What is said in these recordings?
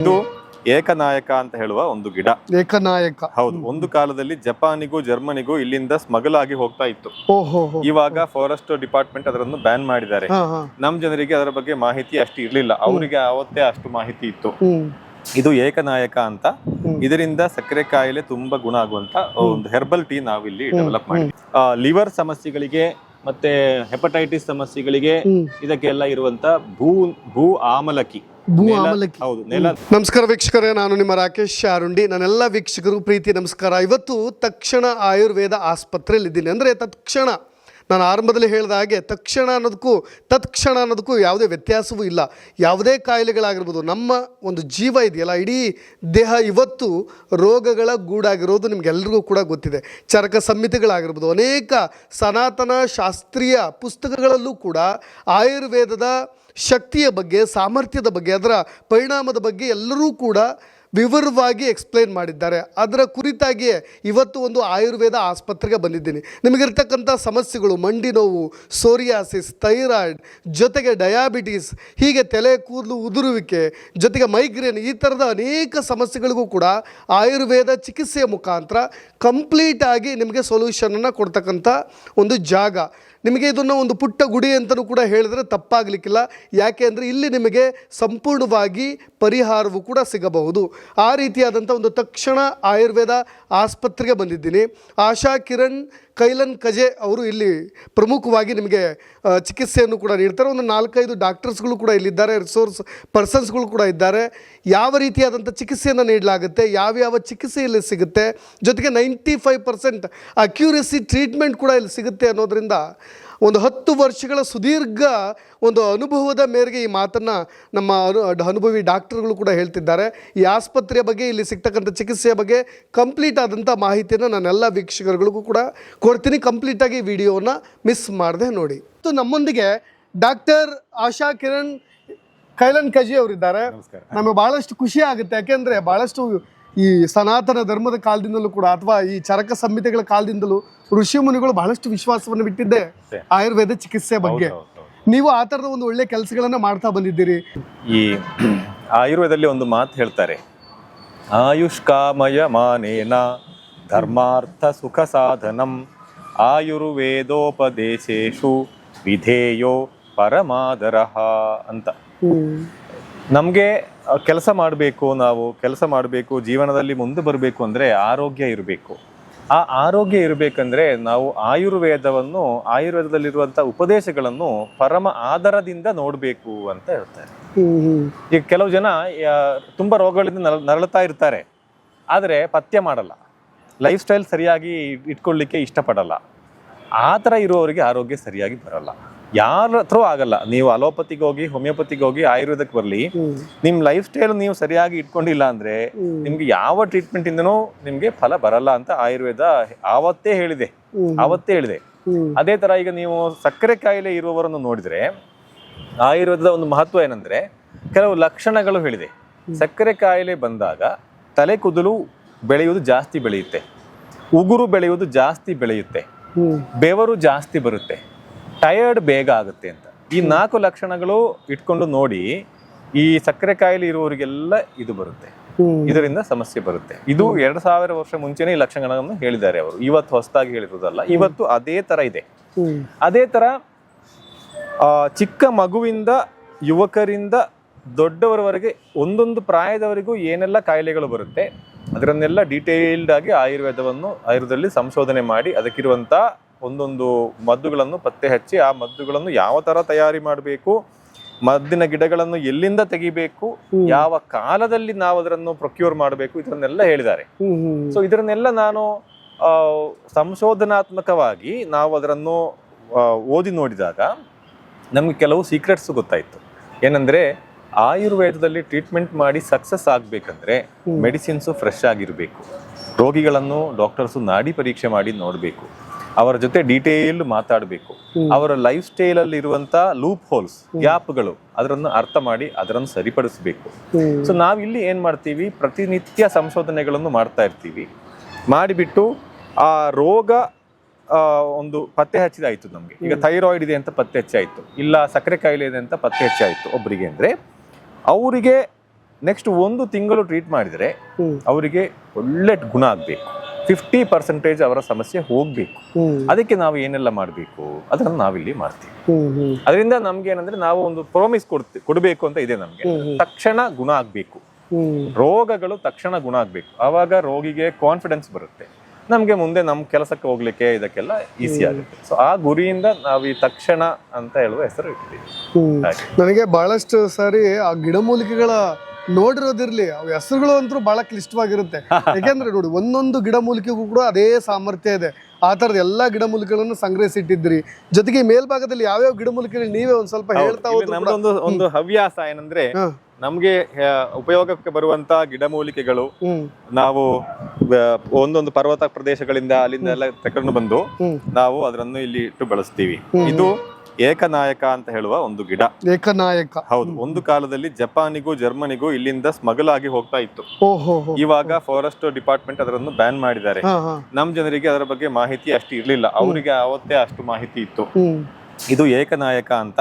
ಇದು ಏಕನಾಯಕ ಅಂತ ಹೇಳುವ ಒಂದು ಗಿಡ. ಏಕನಾಯಕ. ಹೌದು ಒಂದು ಕಾಲದಲ್ಲಿ ಜಪಾನಿಗೂ ಜರ್ಮನಿಗೂ ಇಲ್ಲಿಂದ ಸ್ಮಗಲ್ ಆಗಿ ಹೋಗ್ತಾ ಇತ್ತು. ಇವಾಗ ಫಾರೆಸ್ಟ್ ಡಿಪಾರ್ಟ್ಮೆಂಟ್ ಅದರನ್ನು ಬ್ಯಾನ್ ಮಾಡಿದ್ದಾರೆ. ನಮ್ ಜನರಿಗೆ ಅದರ ಬಗ್ಗೆ ಮಾಹಿತಿ ಅಷ್ಟು ಇರ್ಲಿಲ್ಲ. ಅವರಿಗೆ ಅವತ್ತೇ ಅಷ್ಟು ಮಾಹಿತಿ ಇತ್ತು. ಇದು ಏಕನಾಯಕ ಅಂತ. ಇದರಿಂದ ಸಕ್ಕರೆ ಕಾಯಿಲೆ ತುಂಬಾ ಗುಣ ಆಗುವಂತ ಒಂದು ಹೆರ್ಬಲ್ ಟೀ ನಾವಿಲ್ಲಿ ಡೆವಲಪ್ ಮಾಡಿದ್ವಿ. ಲಿವರ್ ಸಮಸ್ಯೆಗಳಿಗೆ ಮತ್ತೆ ಹೆಪಟೈಟಿಸ್ ಸಮಸ್ಯೆಗಳಿಗೆ ಇದಕ್ಕೆಲ್ಲ ಇರುವಂತ ಭೂ ಭೂ ಆಮಲಕಿ. ಭೂ ನೆಲ- ಆಮಲಕ್ಕಿ ಹೌದು ನೆಲ ನಮಸ್ಕಾರ ವೀಕ್ಷಕರೇ ನಾನು ನಿಮ್ಮ ರಾಕೇಶ್ ಶಾರುಂಡಿ. ನನ್ನೆಲ್ಲ ವೀಕ್ಷಕರು ಪ್ರೀತಿ ನಮಸ್ಕಾರ. ಇವತ್ತು ತಕ್ಷಣ ಆಯುರ್ವೇದ ಆಸ್ಪತ್ರೆಯಲ್ಲಿದ್ದೀನಿ. ಅಂದರೆ ತತ್ಕ್ಷಣ. ನಾನು ಆರಂಭದಲ್ಲಿ ಹೇಳಿದ ಹಾಗೆ ತಕ್ಷಣ ಅನ್ನೋದಕ್ಕೂ ತತ್ಕ್ಷಣ ಅನ್ನೋದಕ್ಕೂ ಯಾವುದೇ ವ್ಯತ್ಯಾಸವೂ ಇಲ್ಲ. ಯಾವುದೇ ಕಾಯಿಲೆಗಳಾಗಿರ್ಬೋದು ನಮ್ಮ ಒಂದು ಜೀವ ಇದೆಯಲ್ಲ ಇಡೀ ದೇಹ ಇವತ್ತು ರೋಗಗಳ ಗೂಡಾಗಿರೋದು ನಿಮಗೆಲ್ರಿಗೂ ಕೂಡ ಗೊತ್ತಿದೆ. ಚರಕ ಸಂಹಿತೆಗಳಾಗಿರ್ಬೋದು ಅನೇಕ ಸನಾತನ ಶಾಸ್ತ್ರೀಯ ಪುಸ್ತಕಗಳಲ್ಲೂ ಕೂಡ ಆಯುರ್ವೇದದ ಶಕ್ತಿಯ ಬಗ್ಗೆ, ಸಾಮರ್ಥ್ಯದ ಬಗ್ಗೆ, ಅದರ ಪರಿಣಾಮದ ಬಗ್ಗೆ ಎಲ್ಲರೂ ಕೂಡ ವಿವರವಾಗಿ ಎಕ್ಸ್ಪ್ಲೈನ್ ಮಾಡಿದ್ದಾರೆ. ಅದರ ಕುರಿತಾಗಿಯೇ ಇವತ್ತು ಒಂದು ಆಯುರ್ವೇದ ಆಸ್ಪತ್ರೆಗೆ ಬಂದಿದ್ದೀನಿ. ನಿಮಗಿರ್ತಕ್ಕಂಥ ಸಮಸ್ಯೆಗಳು, ಮಂಡಿ ನೋವು, ಸೋರಿಯಾಸಿಸ್, ಥೈರಾಯ್ಡ್, ಜೊತೆಗೆ ಡಯಾಬಿಟೀಸ್, ಹೀಗೆ ತಲೆ ಕೂದಲು ಉದುರುವಿಕೆ, ಜೊತೆಗೆ ಮೈಗ್ರೇನ್ ಈ ಥರದ ಅನೇಕ ಸಮಸ್ಯೆಗಳಿಗೂ ಕೂಡ ಆಯುರ್ವೇದ ಚಿಕಿತ್ಸೆಯ ಮುಖಾಂತರ ಕಂಪ್ಲೀಟಾಗಿ ನಿಮಗೆ ಸೊಲ್ಯೂಷನನ್ನು ಕೊಡ್ತಕ್ಕಂಥ ಒಂದು ಜಾಗ. ನಿಮಗೆ ಇದನ್ನು ಒಂದು ಪುಟ್ಟ ಗುಡಿ ಅಂತಲೂ ಕೂಡ ಹೇಳಿದ್ರೆ ತಪ್ಪಾಗಲಿಕ್ಕಿಲ್ಲ. ಯಾಕೆ ಅಂದರೆ ಇಲ್ಲಿ ನಿಮಗೆ ಸಂಪೂರ್ಣವಾಗಿ ಪರಿಹಾರವೂ ಕೂಡ ಸಿಗಬಹುದು. ಆ ರೀತಿಯಾದಂಥ ಒಂದು ತಕ್ಷಣ ಆಯುರ್ವೇದ ಆಸ್ಪತ್ರೆಗೆ ಬಂದಿದ್ದೀನಿ. ಆಶಾ ಕಿರಣ್ ಕೈಲನ್ ಕಜೆ ಅವರು ಇಲ್ಲಿ ಪ್ರಮುಖವಾಗಿ ನಿಮಗೆ ಚಿಕಿತ್ಸೆಯನ್ನು ಕೂಡ ನೀಡ್ತಾರೆ. ಒಂದು ನಾಲ್ಕೈದು ಡಾಕ್ಟರ್ಸ್ಗಳು ಕೂಡ ಇಲ್ಲಿದ್ದಾರೆ, ರಿಸೋರ್ಸ್ ಪರ್ಸನ್ಸ್ಗಳು ಕೂಡ ಇದ್ದಾರೆ. ಯಾವ ರೀತಿಯಾದಂಥ ಚಿಕಿತ್ಸೆಯನ್ನು ನೀಡಲಾಗುತ್ತೆ, ಯಾವ್ಯಾವ ಚಿಕಿತ್ಸೆ ಇಲ್ಲಿ ಸಿಗುತ್ತೆ, ಜೊತೆಗೆ ninety five percent accuracy treatment ಕೂಡ ಇಲ್ಲಿ ಸಿಗುತ್ತೆ ಅನ್ನೋದರಿಂದ ಒಂದು ಹತ್ತು ವರ್ಷಗಳ ಸುದೀರ್ಘ ಒಂದು ಅನುಭವದ ಮೇರೆಗೆ ಈ ಮಾತನ್ನು ನಮ್ಮ ಅನು ಅನುಭವಿ ಡಾಕ್ಟರ್ಗಳು ಕೂಡ ಹೇಳ್ತಿದ್ದಾರೆ. ಈ ಆಸ್ಪತ್ರೆಯ ಬಗ್ಗೆ ಇಲ್ಲಿ ಸಿಗ್ತಕ್ಕಂಥ ಚಿಕಿತ್ಸೆಯ ಬಗ್ಗೆ ಕಂಪ್ಲೀಟ್ ಆದಂಥ ಮಾಹಿತಿಯನ್ನು ನಾನೆಲ್ಲ ವೀಕ್ಷಕರುಗಳಿಗೂ ಕೂಡ ಕೊಡ್ತೀನಿ. ಕಂಪ್ಲೀಟಾಗಿ ವಿಡಿಯೋವನ್ನು ವಿಡಿಯೋನ ಮಿಸ್ ಮಾಡದೆ ನೋಡಿ. ಮತ್ತು ನಮ್ಮೊಂದಿಗೆ ಡಾಕ್ಟರ್ ಆಶಾ ಕಿರಣ್ ಕೈಲನ್ ಕಜಿ ಅವರಿದ್ದಾರೆ. ನಮಗೆ ಬಹಳಷ್ಟು ಖುಷಿ ಆಗುತ್ತೆ. ಯಾಕೆಂದರೆ ಬಹಳಷ್ಟು ಈ ಸನಾತನ ಧರ್ಮದ ಕಾಲದಿಂದಲೂ ಕೂಡ ಅಥವಾ ಈ ಚರಕ ಸಂಹಿತೆಗಳ ಕಾಲದಿಂದಲೂ ಋಷಿ ಮುನಿಗಳು ಬಹಳಷ್ಟು ವಿಶ್ವಾಸವನ್ನು ಬಿಟ್ಟಿದ್ದೆ ಆಯುರ್ವೇದ ಚಿಕಿತ್ಸೆ ಬಗ್ಗೆ. ನೀವು ಆ ಥರದ ಒಂದು ಒಳ್ಳೆ ಕೆಲಸಗಳನ್ನ ಮಾಡ್ತಾ ಬಂದಿದ್ದೀರಿ. ಈ ಆಯುರ್ವೇದದಲ್ಲಿ ಒಂದು ಮಾತು ಹೇಳ್ತಾರೆ. ಆಯುಷ್ಕಾಮಯ ಮಾನೇನ ಧರ್ಮಾರ್ಥ ಸುಖ ಸಾಧನಂ ಆಯುರ್ವೇದೋಪದೇಶೇಶು ವಿಧೇಯೋ ಪರಮಾದರಹ ಅಂತ. ನಮಗೆ ಕೆಲಸ ಮಾಡಬೇಕು ನಾವು ಕೆಲಸ ಮಾಡಬೇಕು ಜೀವನದಲ್ಲಿ ಮುಂದೆ ಬರಬೇಕು ಅಂದರೆ ಆರೋಗ್ಯ ಇರಬೇಕು. ಆ ಆರೋಗ್ಯ ಇರಬೇಕಂದ್ರೆ ನಾವು ಆಯುರ್ವೇದವನ್ನು ಆಯುರ್ವೇದದಲ್ಲಿರುವಂಥ ಉಪದೇಶಗಳನ್ನು ಪರಮ ಆದರದಿಂದ ನೋಡಬೇಕು ಅಂತ ಹೇಳ್ತಾರೆ. ಈಗ ಕೆಲವು ಜನ ತುಂಬ ರೋಗಗಳಿಂದ ನರ ನರಳುತ್ತಾ ಇರ್ತಾರೆ. ಆದರೆ ಪಥ್ಯ ಮಾಡಲ್ಲ. ಲೈಫ್ ಸ್ಟೈಲ್ ಸರಿಯಾಗಿ ಇಟ್ಕೊಳ್ಳಿಕ್ಕೆ ಇಷ್ಟಪಡಲ್ಲ. ಆ ಥರ ಇರುವವರಿಗೆ ಆರೋಗ್ಯ ಸರಿಯಾಗಿ ಬರಲ್ಲ. ಯಾರ ಹತ್ರ ಆಗಲ್ಲ. ನೀವು ಅಲೋಪತಿಗೆ ಹೋಗಿ ಹೋಮಿಯೋಪತಿಗೆ ಹೋಗಿ ಆಯುರ್ವೇದಕ್ಕೆ ಬರಲಿ ನಿಮ್ಮ ಲೈಫ್ ಸ್ಟೈಲ್ ನೀವು ಸರಿಯಾಗಿ ಇಟ್ಕೊಂಡಿಲ್ಲ ಅಂದ್ರೆ ನಿಮ್ಗೆ ಯಾವ ಟ್ರೀಟ್ಮೆಂಟ್ ಇಂದನು ನಿಮ್ಗೆ ಫಲ ಬರಲ್ಲ ಅಂತ ಆಯುರ್ವೇದ ಆವತ್ತೇ ಹೇಳಿದೆ. ಆವತ್ತೇ ಹೇಳಿದೆ. ಅದೇ ತರ ಈಗ ನೀವು ಸಕ್ಕರೆ ಕಾಯಿಲೆ ಇರುವವರನ್ನು ನೋಡಿದ್ರೆ ಆಯುರ್ವೇದದ ಒಂದು ಮಹತ್ವ ಏನಂದ್ರೆ ಕೆಲವು ಲಕ್ಷಣಗಳು ಹೇಳಿದೆ. ಸಕ್ಕರೆ ಕಾಯಿಲೆ ಬಂದಾಗ ತಲೆ ಕೂದಲು ಬೆಳೆಯುವುದು ಜಾಸ್ತಿ ಬೆಳೆಯುತ್ತೆ. ಉಗುರು ಬೆಳೆಯುವುದು ಜಾಸ್ತಿ ಬೆಳೆಯುತ್ತೆ. ಬೆವರು ಜಾಸ್ತಿ ಬರುತ್ತೆ. ಟಯರ್ಡ್ ಬೇಗ ಆಗುತ್ತೆ ಅಂತ. ಈ ನಾಲ್ಕು ಲಕ್ಷಣಗಳು ಇಟ್ಕೊಂಡು ನೋಡಿ ಈ ಸಕ್ಕರೆ ಕಾಯಿಲೆ ಇರುವವರಿಗೆಲ್ಲ ಇದು ಬರುತ್ತೆ. ಇದರಿಂದ ಸಮಸ್ಯೆ ಬರುತ್ತೆ. ಇದು ಎರಡು ಸಾವಿರ ವರ್ಷ ಮುಂಚೆನೇ ಈ ಲಕ್ಷಣಗಳನ್ನು ಹೇಳಿದ್ದಾರೆ ಅವರು. ಇವತ್ತು ಹೊಸದಾಗಿ ಹೇಳಿರೋದಲ್ಲ. ಇವತ್ತು ಅದೇ ತರ ಇದೆ. ಅದೇ ತರ ಆ, ಚಿಕ್ಕ ಮಗುವಿಂದ ಯುವಕರಿಂದ ದೊಡ್ಡವರವರೆಗೆ ಒಂದೊಂದು ಪ್ರಾಯದವರೆಗೂ ಏನೆಲ್ಲ ಕಾಯಿಲೆಗಳು ಬರುತ್ತೆ ಅದರನ್ನೆಲ್ಲ ಡೀಟೇಲ್ಡ್ ಆಗಿ ಆಯುರ್ವೇದವನ್ನು ಆಯುರ್ವೇದದಲ್ಲಿ ಸಂಶೋಧನೆ ಮಾಡಿ ಅದಕ್ಕಿರುವಂತ ಒಂದೊಂದು ಮದ್ದುಗಳನ್ನು ಪತ್ತೆ ಹಚ್ಚಿ ಆ ಮದ್ದುಗಳನ್ನು ಯಾವ ತರ ತಯಾರಿ ಮಾಡಬೇಕು ಮದ್ದಿನ ಗಿಡಗಳನ್ನು ಎಲ್ಲಿಂದ ತೆಗಿಬೇಕು ಯಾವ ಕಾಲದಲ್ಲಿ ನಾವು ಅದರನ್ನು ಪ್ರೊಕ್ಯೂರ್ ಮಾಡಬೇಕು ಇದನ್ನೆಲ್ಲ ಹೇಳಿದ್ದಾರೆ. ಸೊ ಇದನ್ನೆಲ್ಲ ನಾನು ಆ, ಸಂಶೋಧನಾತ್ಮಕವಾಗಿ ನಾವು ಅದರನ್ನು ಓದಿ ನೋಡಿದಾಗ ನಮಗೆ ಕೆಲವು ಸೀಕ್ರೆಟ್ಸ್ ಗೊತ್ತಾಯಿತು. ಏನಂದ್ರೆ ಆಯುರ್ವೇದದಲ್ಲಿ ಟ್ರೀಟ್ಮೆಂಟ್ ಮಾಡಿ ಸಕ್ಸಸ್ ಆಗಬೇಕಂದ್ರೆ ಮೆಡಿಸಿನ್ಸು ಫ್ರೆಶ್ ಆಗಿರಬೇಕು. ರೋಗಿಗಳನ್ನು ಡಾಕ್ಟರ್ಸು ನಾಡಿ ಪರೀಕ್ಷೆ ಮಾಡಿ ನೋಡಬೇಕು. ಅವರ ಜೊತೆ ಡೀಟೇಲ್ ಮಾತಾಡಬೇಕು. ಅವರ ಲೈಫ್ ಸ್ಟೈಲ್ ಅಲ್ಲಿ ಇರುವಂತ ಲೂಪ್ ಹೋಲ್ಸ್ ಗ್ಯಾಪ್ಗಳು ಅದರನ್ನು ಅರ್ಥ ಮಾಡಿ ಅದರನ್ನು ಸರಿಪಡಿಸಬೇಕು. ಸೊ ಇಲ್ಲಿ ಏನ್ ಮಾಡ್ತೀವಿ? ಪ್ರತಿನಿತ್ಯ ಸಂಶೋಧನೆಗಳನ್ನು ಮಾಡ್ತಾ ಇರ್ತೀವಿ. ಮಾಡಿಬಿಟ್ಟು ಆ ರೋಗ ಆ, ಒಂದು ಪತ್ತೆ ಹಚ್ಚಿದಾಯ್ತು ನಮಗೆ. ಈಗ ಥೈರಾಯ್ಡ್ ಇದೆ ಅಂತ ಪತ್ತೆ ಹಚ್ಚಾಯ್ತು. ಇಲ್ಲ ಸಕ್ಕರೆ ಕಾಯಿಲೆ ಇದೆ ಅಂತ ಪತ್ತೆ ಹಚ್ಚಾಯಿತು ಒಬ್ಬರಿಗೆ ಅಂದ್ರೆ ಅವರಿಗೆ ನೆಕ್ಸ್ಟ್ ಒಂದು ತಿಂಗಳು ಟ್ರೀಟ್ ಮಾಡಿದರೆ ಅವರಿಗೆ ಒಳ್ಳೆ ಗುಣ ಆಗಬೇಕು. ಫಿಫ್ಟಿ ಪರ್ಸೆಂಟೇಜ್ ಅವರ ಸಮಸ್ಯೆ ಹೋಗ್ಬೇಕು. ಅದಕ್ಕೆ ನಾವು ಏನೆಲ್ಲ ಮಾಡಬೇಕು? ಅದನ್ನು ನಾವಿಲ್ಲಿ ಮಾಡ್ತೀವಿ. ಅದರಿಂದ ನಮ್ಗೆ ಏನಂದ್ರೆ ನಾವು ಒಂದು ಪ್ರಾಮಿಸ್ ಕೊಡ್ತೀವಿ ಕೊಡಬೇಕು ಅಂತ ಇದೆ ನಮ್ಗೆ. ತಕ್ಷಣ ಗುಣ ಆಗ್ಬೇಕು. ರೋಗಗಳು ತಕ್ಷಣ ಗುಣ ಆಗ್ಬೇಕು. ಆವಾಗ ರೋಗಿಗೆ ಕಾನ್ಫಿಡೆನ್ಸ್ ಬರುತ್ತೆ. ನಮ್ಗೆ ಮುಂದೆ ನಮ್ಮ ಕೆಲಸಕ್ಕೆ ಹೋಗ್ಲಿಕ್ಕೆ ಇದಕ್ಕೆಲ್ಲ ಈಸಿ ಆಗುತ್ತೆ. ಸೊ ಆ ಗುರಿಯಿಂದ ನಾವು ಈ ತಕ್ಷಣ ಅಂತ ಹೇಳುವ ಹೆಸರು ಇಟ್ಟಿದ್ದೀವಿ. ನನಗೆ ಬಹಳಷ್ಟು ಸಾರಿ ಆ ಗಿಡಮೂಲಿಕೆಗಳ ನೋಡಿರೋದಿರ್ಲಿ ಅವ್ ಹೆಸರುಗಳು ಅಂತೂ ಬಹಳ ಕ್ಲಿಷ್ಟವಾಗಿರುತ್ತೆ. ಯಾಕೆಂದ್ರೆ ನೋಡಿ ಒಂದೊಂದು ಗಿಡಮೂಲಿಕೆಗೂ ಕೂಡ ಅದೇ ಸಾಮರ್ಥ್ಯ ಇದೆ. ಆ ತರದ ಎಲ್ಲಾ ಗಿಡಮೂಲಿಕೆಗಳನ್ನು ಸಂಗ್ರಹಿಸಿಟ್ಟಿದ್ರಿ ಜೊತೆಗೆ ಮೇಲ್ಭಾಗದಲ್ಲಿ ಯಾವ್ಯಾವ ಗಿಡಮೂಲಿಕೆಗಳು ನೀವೇ ಒಂದ್ ಸ್ವಲ್ಪ ಹೇಳ್ತಾ ನಮ್ದೊಂದು ಒಂದು ಹವ್ಯಾಸ ಏನಂದ್ರೆ. ನಮ್ಗೆ ಉಪಯೋಗಕ್ಕೆ ಬರುವಂತ ಗಿಡಮೂಲಿಕೆಗಳು ನಾವು ಒಂದೊಂದು ಪರ್ವತ ಪ್ರದೇಶಗಳಿಂದ ಅಲ್ಲಿಂದ ಎಲ್ಲ ತಕೊಂಡು ಬಂದು ನಾವು ಅದರನ್ನು ಇಲ್ಲಿ ಇಟ್ಟು ಬಳಸ್ತೀವಿ. ಇದು ಏಕನಾಯಕ ಅಂತ ಹೇಳುವ ಒಂದು ಗಿಡ. ಏಕನಾಯಕ. ಹೌದು ಒಂದು ಕಾಲದಲ್ಲಿ ಜಪಾನಿಗೂ ಜರ್ಮನಿಗೂ ಇಲ್ಲಿಂದ ಸ್ಮಗಲ್ ಆಗಿ ಹೋಗ್ತಾ ಇತ್ತು. ಇವಾಗ ಫಾರೆಸ್ಟ್ ಡಿಪಾರ್ಟ್ಮೆಂಟ್ ಅದರನ್ನು ಬ್ಯಾನ್ ಮಾಡಿದ್ದಾರೆ. ನಮ್ ಜನರಿಗೆ ಅದರ ಬಗ್ಗೆ ಮಾಹಿತಿ ಅಷ್ಟು ಇರ್ಲಿಲ್ಲ. ಅವರಿಗೆ ಅವತ್ತೇ ಅಷ್ಟು ಮಾಹಿತಿ ಇತ್ತು. ಇದು ಏಕನಾಯಕ ಅಂತ.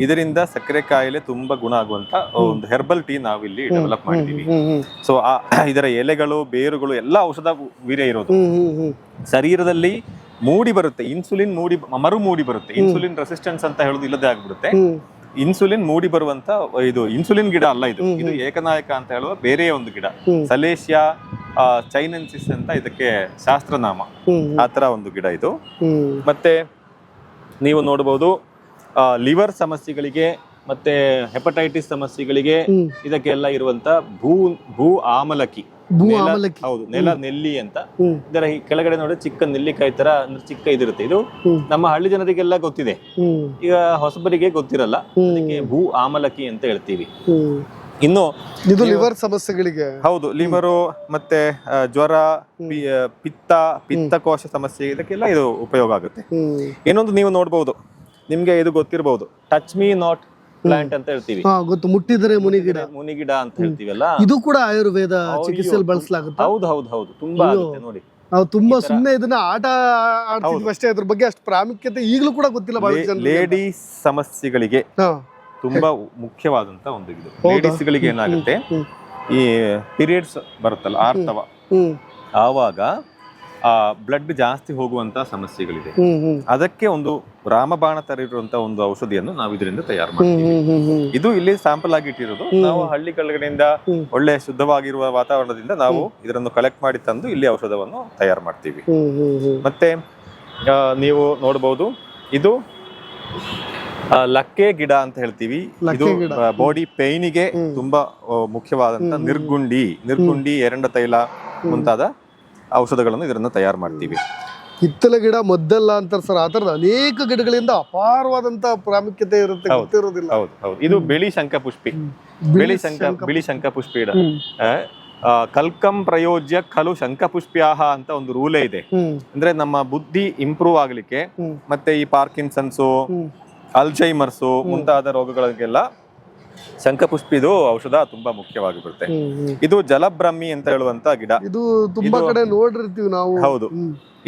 ಇದರಿಂದ ಸಕ್ಕರೆ ಕಾಯಿಲೆ ತುಂಬಾ ಗುಣ ಆಗುವಂತ ಒಂದು ಹೆರ್ಬಲ್ ಟೀ ನಾವಿಲ್ಲಿ ಡೆವಲಪ್ ಮಾಡಿದೀವಿ. ಸೊ ಇದರ ಎಲೆಗಳು ಬೇರುಗಳು ಎಲ್ಲಾ ಔಷಧ ವೀರ್ಯ ಇರೋದು. ಶರೀರದಲ್ಲಿ ಮೂಡಿ ಬರುತ್ತೆ. ಇನ್ಸುಲಿನ್ ಮೂಡಿ ಮರು ಮೂಡಿ ಬರುತ್ತೆ. ಇನ್ಸುಲಿನ್ ರೆಸಿಸ್ಟೆನ್ಸ್ ಅಂತ ಹೇಳೋದು ಇಲ್ಲದೆ ಆಗ್ಬಿಡುತ್ತೆ. ಇನ್ಸುಲಿನ್ ಮೂಡಿ ಬರುವಂತ ಇದು ಇನ್ಸುಲಿನ್ ಗಿಡ ಅಲ್ಲ ಇದು. ಇದು ಏಕನಾಯಕ ಅಂತ ಹೇಳುವ ಬೇರೆ ಒಂದು ಗಿಡ. ಸಲೇಷ್ಯಾ ಚೈನನ್ಸಿಸ್ ಅಂತ ಇದಕ್ಕೆ ಶಾಸ್ತ್ರನಾಮ. ಆತರ ಆ ತರ ಒಂದು ಗಿಡ ಇದು. ಮತ್ತೆ ನೀವು ನೋಡಬಹುದು ಲಿವರ್ ಸಮಸ್ಯೆಗಳಿಗೆ ಮತ್ತೆ ಹೆಪಟೈಟಿಸ್ ಸಮಸ್ಯೆಗಳಿಗೆ. ಇದಕ್ಕೆಲ್ಲ ಇರುವಂತ ಭೂ ಭೂ ಆಮಲಕಿ. ಆಮಲಕ್ಕಿ ಹೌದು ನೆಲ ನೆಲ್ಲಿ ಅಂತ. ಇದರ ಕೆಳಗಡೆ ನೋಡಿದ್ರೆ ಚಿಕ್ಕ ನೆಲ್ಲಿಕಾಯಿ ತರ ಅಂದ್ರೆ ಚಿಕ್ಕ ಇದಿರುತ್ತೆ. ಇದು ನಮ್ಮ ಹಳ್ಳಿ ಜನರಿಗೆಲ್ಲ ಗೊತ್ತಿದೆ. ಈಗ ಹೊಸಬರಿಗೆ ಗೊತ್ತಿರಲ್ಲ. ಅದಕ್ಕೆ ಭೂ ಆಮಲಕಿ ಅಂತ ಹೇಳ್ತೀವಿ. ಇನ್ನು ಇದು ಲಿವರ್ ಸಮಸ್ಯೆಗಳಿಗೆ. ಹೌದು ಲಿವರು ಮತ್ತೆ ಜ್ವರ ಪಿತ್ತ ಪಿತ್ತಕೋಶ ಸಮಸ್ಯೆ ಇದಕ್ಕೆಲ್ಲ ಇದು ಉಪಯೋಗ ಆಗುತ್ತೆ. ಇನ್ನೊಂದು ನೀವು ನೋಡ್ಬೋದು. ನಿಮ್ಗೆ ಇದು ಗೊತ್ತಿರಬಹುದು ಟಚ್ ಮೀ ನಾಟ್ ಪ್ಲಾಂಟ್ ಅಂತ ಹೇಳ್ತೀವಿ. ಗೊತ್ತು. ಮುಟ್ಟಿದರೆ ಮುನಿಗಿಡ. ಮುನಿಗಿಡ ಅಂತ ಹೇಳ್ತೀವಲ್ಲ? ಇದು ಕೂಡ ಆಯುರ್ವೇದ ಚಿಕಿತ್ಸೆಯಲ್ಲಿ ಬಳಸಲಾಗುತ್ತೆ. ಹೌದು ಹೌದು ಹೌದು. ತುಂಬಾ ಆಗುತ್ತೆ ನೋಡಿ. ನಾವು ತುಂಬಾ ಸುಮ್ಮನೆ ಇದನ್ನ ಆಟ ಆಡ್ತಿದ್ವಿ ಅಷ್ಟೇ. ಅದ್ರ ಬಗ್ಗೆ ಅಷ್ಟು ಪ್ರಾಮುಖ್ಯತೆ ಈಗಲೂ ಕೂಡ ಗೊತ್ತಿಲ್ಲ ಬಹಳ ಲೇಡೀಸ್ ಸಮಸ್ಯೆಗಳಿಗೆ ತುಂಬಾ ಮುಖ್ಯವಾದಂತ ಒಂದು ಇದು. ಲೇಡೀಸ್ ಗಳಿಗೆ ಏನಾಗುತ್ತೆ? ಈ ಪೀರಿಯಡ್ಸ್ ಬರುತ್ತಲ್ಲ ಆರ್ತವ. ಆವಾಗ ಆ ಬ್ಲಡ್ ಜಾಸ್ತಿ ಹೋಗುವಂತ ಸಮಸ್ಯೆಗಳಿದೆ. ಅದಕ್ಕೆ ಒಂದು ರಾಮಬಾಣ ತರ ಇರುವಂತ ಒಂದು ಔಷಧಿಯನ್ನು ನಾವು ಇದರಿಂದ ತಯಾರು ಮಾಡ್ತೀವಿ. ಇದು ಇಲ್ಲಿ ಸ್ಯಾಂಪಲ್ ಆಗಿ ಇಟ್ಟಿರೋದು. ನಾವು ಹಳ್ಳಿಗಳಿಂದ ಕಳಗಡೆಯಿಂದ ಒಳ್ಳೆ ಶುದ್ಧವಾಗಿರುವ ವಾತಾವರಣದಿಂದ ನಾವು ಇದರನ್ನು ಕಲೆಕ್ಟ್ ಮಾಡಿ ತಂದು ಇಲ್ಲಿ ಔಷಧವನ್ನು ತಯಾರು ಮಾಡ್ತೀವಿ. ಮತ್ತೆ ನೀವು ನೋಡಬಹುದು ಇದು ಲಕ್ಕೆ ಗಿಡ ಅಂತ ಹೇಳ್ತೀವಿ. ಇದು. ಬಾಡಿ ಪೇಯ್ನಿಗೆ ತುಂಬಾ ಮುಖ್ಯವಾದಂತ ನಿರ್ಗುಂಡಿ ನಿರ್ಗುಂಡಿ ಎರಂಡ ತೈಲ ಮುಂತಾದ ಔಷಧಗಳನ್ನು ಇದರಿಂದ ತಯಾರು ಮಾಡ್ತೀವಿ. ಹಿತ್ತಲ ಗಿಡ ಮದ್ದಲ್ಲ ಅಂತಾರೆ ಸರ್. ಆ ತರದ ಅನೇಕ ಗಿಡಗಳಿಂದ ಅಪಾರವಾದಂತ ಪ್ರಾಮುಖ್ಯತೆ ಇರುತ್ತೆ ಗೊತ್ತಿರೋದಿಲ್ಲ. ಹೌದು ಹೌದು. ಇದು ಬಿಳಿ ಶಂಖ ಪುಷ್ಪಿ. ಬಿಳಿ ಶಂಕ ಬಿಳಿ ಶಂಖ ಪುಷ್ಪಿ ಗಿಡ ಕಲ್ಕಂ ಪ್ರಯೋಜ್ಯ ಖಲು ಶಂಖಪುಷ್ಪ್ಯಾಹ ಅಂತ ಒಂದು ರೂಲೇ ಇದೆ. ಅಂದ್ರೆ ನಮ್ಮ ಬುದ್ಧಿ ಇಂಪ್ರೂವ್ ಆಗ್ಲಿಕ್ಕೆ ಮತ್ತೆ ಈ ಪಾರ್ಕಿನ್ಸನ್ಸು ಅಲ್ಜೈಮರ್ಸು ಮುಂತಾದ ರೋಗಗಳಿಗೆಲ್ಲ ಶಂಖಪುಷ್ಪಿದು ಔಷಧ ತುಂಬಾ ಮುಖ್ಯವಾಗಿ ಬರುತ್ತೆ ಇದು ಜಲಬ್ರಹ್ಮಿ ಅಂತ ಹೇಳುವಂತ ಗಿಡ. ಇದು ತುಂಬಾ ಕಡೆ ನೋಡಿರ್ತೀವಿ ನಾವು. ಹೌದು.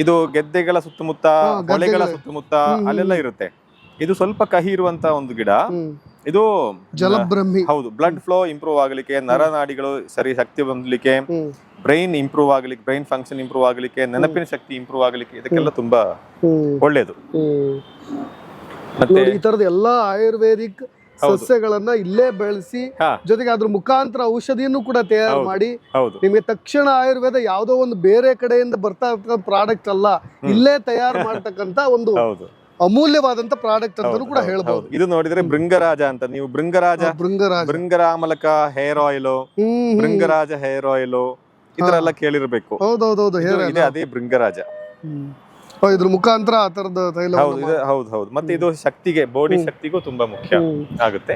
ಇದು ಗೆದ್ದೆಗಳ ಸುತ್ತಮುತ್ತ ಹೊಳೆಗಳ ಸುತ್ತಮುತ್ತ ಅಲ್ಲೆಲ್ಲ ಇರುತ್ತೆ. ಇದು ಸ್ವಲ್ಪ ಕಹಿ ಇರುವಂತ ಒಂದು ಗಿಡ. ಇದು ಜಲಬ್ರಹ್ಮಿ. ಹೌದು ಬ್ಲಡ್ ಫ್ಲೋ ಇಂಪ್ರೂವ್ ಆಗಲಿಕ್ಕೆ ನರನಾಡಿಗಳು ಸರಿ ಶಕ್ತಿ ಹೊಂದಲಿಕ್ಕೆ ಬ್ರೈನ್ ಇಂಪ್ರೂವ್ ಆಗಲಿಕ್ಕೆ ಬ್ರೈನ್ ಫಂಕ್ಷನ್ ಇಂಪ್ರೂವ್ ಆಗಲಿಕ್ಕೆ ನೆನಪಿನ ಶಕ್ತಿ ಇಂಪ್ರೂವ್ ಆಗಲಿಕ್ಕೆ ಇದಕ್ಕೆಲ್ಲ ತುಂಬಾ ಒಳ್ಳೇದು. ಮತ್ತೆ ಈ ತರದ ಎಲ್ಲಾ ಆಯುರ್ವೇದಿಕ್ ಸಸ್ಯಗಳನ್ನ ಇಲ್ಲೇ ಬೆಳೆಸಿ ಜೊತೆಗೆ ಅದ್ರ ಮುಖಾಂತರ ಔಷಧಿಯನ್ನು ಕೂಡ ತಯಾರು ಮಾಡಿ ನಿಮಗೆ ತಕ್ಷಣ ಆಯುರ್ವೇದ ಯಾವುದೋ ಒಂದು ಬೇರೆ ಕಡೆಯಿಂದ ಬರ್ತಾ ಇರ್ತಕ್ಕಂಥ ಪ್ರಾಡಕ್ಟ್ ಅಲ್ಲ ಇಲ್ಲೇ ತಯಾರು ಮಾಡ್ತಕ್ಕಂತ ಒಂದು ಅಮೂಲ್ಯವಾದಂತ ಪ್ರಾಡಕ್ಟ್ ಅಂತ ಕೂಡ ಹೇಳಬಹುದು ಹೇಳ್ಬೋದು. ಇದು ನೋಡಿದ್ರೆ ಭೃಂಗರಾಜ ಅಂತ. ನೀವು ಭೃಂಗರಾಜ ಭೃಂಗರಾಜ ಭೃಂಗರಾಮಲಕ hair oil. Bhringraj hair oil ಇದರೆಲ್ಲ ಕೇಳಿರ್ಬೇಕು. ಹೌದೌದೌದು ಇದೆ ಅದೇ ಭೃಂಗರಾಜ ಇದ್ರ ಮುಖಾಂತರ ಆ ತರದ ತೈಲ ಹೌದು ಇದು ಹೌದು ಹೌದು. ಮತ್ತೆ ಇದು ಶಕ್ತಿಗೆ ಬಾಡಿ ಶಕ್ತಿಗೂ ತುಂಬಾ ಮುಖ್ಯ ಆಗುತ್ತೆ.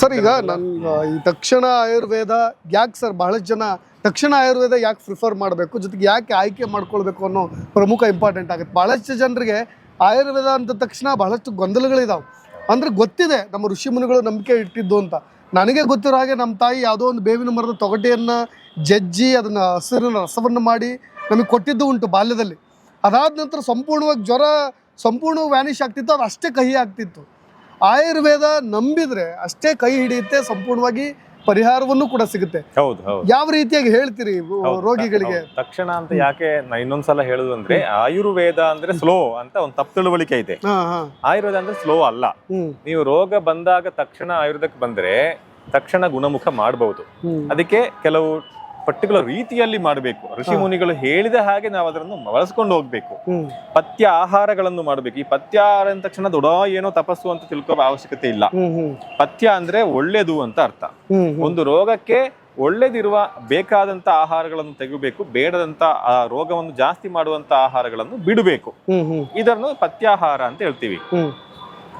ಸರ್ ಈಗ ನನ್ನ ಈ ತಕ್ಷಣ ಆಯುರ್ವೇದ ಯಾಕೆ ಸರ್ ಬಹಳಷ್ಟು ಜನ ತಕ್ಷಣ ಆಯುರ್ವೇದ ಯಾಕೆ ಪ್ರಿಫರ್ ಮಾಡಬೇಕು ಜೊತೆಗೆ ಯಾಕೆ ಆಯ್ಕೆ ಮಾಡ್ಕೊಳ್ಬೇಕು ಅನ್ನೋ ಪ್ರಮುಖ ಇಂಪಾರ್ಟೆಂಟ್ ಆಗುತ್ತೆ. ಬಹಳಷ್ಟು ಜನರಿಗೆ ಆಯುರ್ವೇದ ಅಂದ ತಕ್ಷಣ ಬಹಳಷ್ಟು ಗೊಂದಲಗಳಿದಾವೆ. ಅಂದ್ರೆ ಗೊತ್ತಿದೆ ನಮ್ಮ ಋಷಿ ಮುನಿಗಳು ನಂಬಿಕೆ ಇಟ್ಟಿದ್ದು ಅಂತ. ನನಗೆ ಗೊತ್ತಿರೋ ಹಾಗೆ ನಮ್ಮ ತಾಯಿ ಯಾವುದೋ ಒಂದು ಬೇವಿನ ಮರದ ತೊಗಟೆಯನ್ನ ಜಜ್ಜಿ ಅದನ್ನ ಹಸಿರಿನ ರಸವನ್ನು ಮಾಡಿ ನಮಗೆ ಕೊಟ್ಟಿದ್ದು ಉಂಟು ಬಾಲ್ಯದಲ್ಲಿ. ಅದಾದ ನಂತರ ಸಂಪೂರ್ಣವಾಗಿ ಜ್ವರ ಸಂಪೂರ್ಣವಾಗಿ ವ್ಯಾನಿಶ್ ಆಗ್ತಿತ್ತು ಅದು ಅಷ್ಟೇ ಕಹಿ ಆಗ್ತಿತ್ತು. ಆಯುರ್ವೇದ ನಂಬಿದ್ರೆ ಅಷ್ಟೇ ಕೈ ಹಿಡಿಯುತ್ತೆ ಸಂಪೂರ್ಣವಾಗಿ ಪರಿಹಾರವನ್ನು ಕೂಡ ಸಿಗುತ್ತೆ. ಹೌದು ಹೌದು. ಯಾವ ರೀತಿಯಾಗಿ ಹೇಳ್ತೀರಿ ರೋಗಿಗಳಿಗೆ? ತಕ್ಷಣ ಅಂತ ಯಾಕೆ ನಾ ಇನ್ನೊಂದ್ಸಲ ಹೇಳುದು ಅಂದ್ರೆ ಆಯುರ್ವೇದ ಅಂದ್ರೆ ಸ್ಲೋ ಅಂತ ಒಂದು ತಪ್ಪು ತಿಳುವಳಿಕೆ ಇದೆ. ಆಯುರ್ವೇದ ಅಂದ್ರೆ ಸ್ಲೋ ಅಲ್ಲ. ನೀವು ರೋಗ ಬಂದಾಗ ತಕ್ಷಣ ಆಯುರ್ವೇದಕ್ಕೆ ಬಂದ್ರೆ ತಕ್ಷಣ ಗುಣಮುಖ ಮಾಡಬಹುದು ಅದಕ್ಕೆ ಕೆಲವು ಪರ್ಟಿಕ್ಯುಲರ್ ರೀತಿಯಲ್ಲಿ ಮಾಡಬೇಕು. ಋಷಿ ಮುನಿಗಳು ಹೇಳಿದ ಹಾಗೆ ನಾವು ಅದನ್ನು ಬಳಸ್ಕೊಂಡು ಹೋಗ್ಬೇಕು. ಪಥ್ಯ ಆಹಾರಗಳನ್ನು ಮಾಡಬೇಕು. ಈ ಪಥ್ಯ ಆಹಾರ ಅಂದ ತಕ್ಷಣ ದೊಡ್ಡ ಏನೋ ತಪಸ್ಸು ಅಂತ ತಿಳ್ಕೋ ಅವಶ್ಯಕತೆ ಇಲ್ಲ. ಪಥ್ಯ ಅಂದ್ರೆ ಒಳ್ಳೇದು ಅಂತ ಅರ್ಥ. ಒಂದು ರೋಗಕ್ಕೆ ಒಳ್ಳೇದಿರುವ ಬೇಕಾದಂತ ಆಹಾರಗಳನ್ನು ತೆಗಿಬೇಕು. ಬೇಡದಂತ ಆ ರೋಗವನ್ನು ಜಾಸ್ತಿ ಮಾಡುವಂತ ಆಹಾರಗಳನ್ನು ಬಿಡಬೇಕು. ಇದನ್ನು ಪಥ್ಯಾಹಾರ ಅಂತ ಹೇಳ್ತೀವಿ.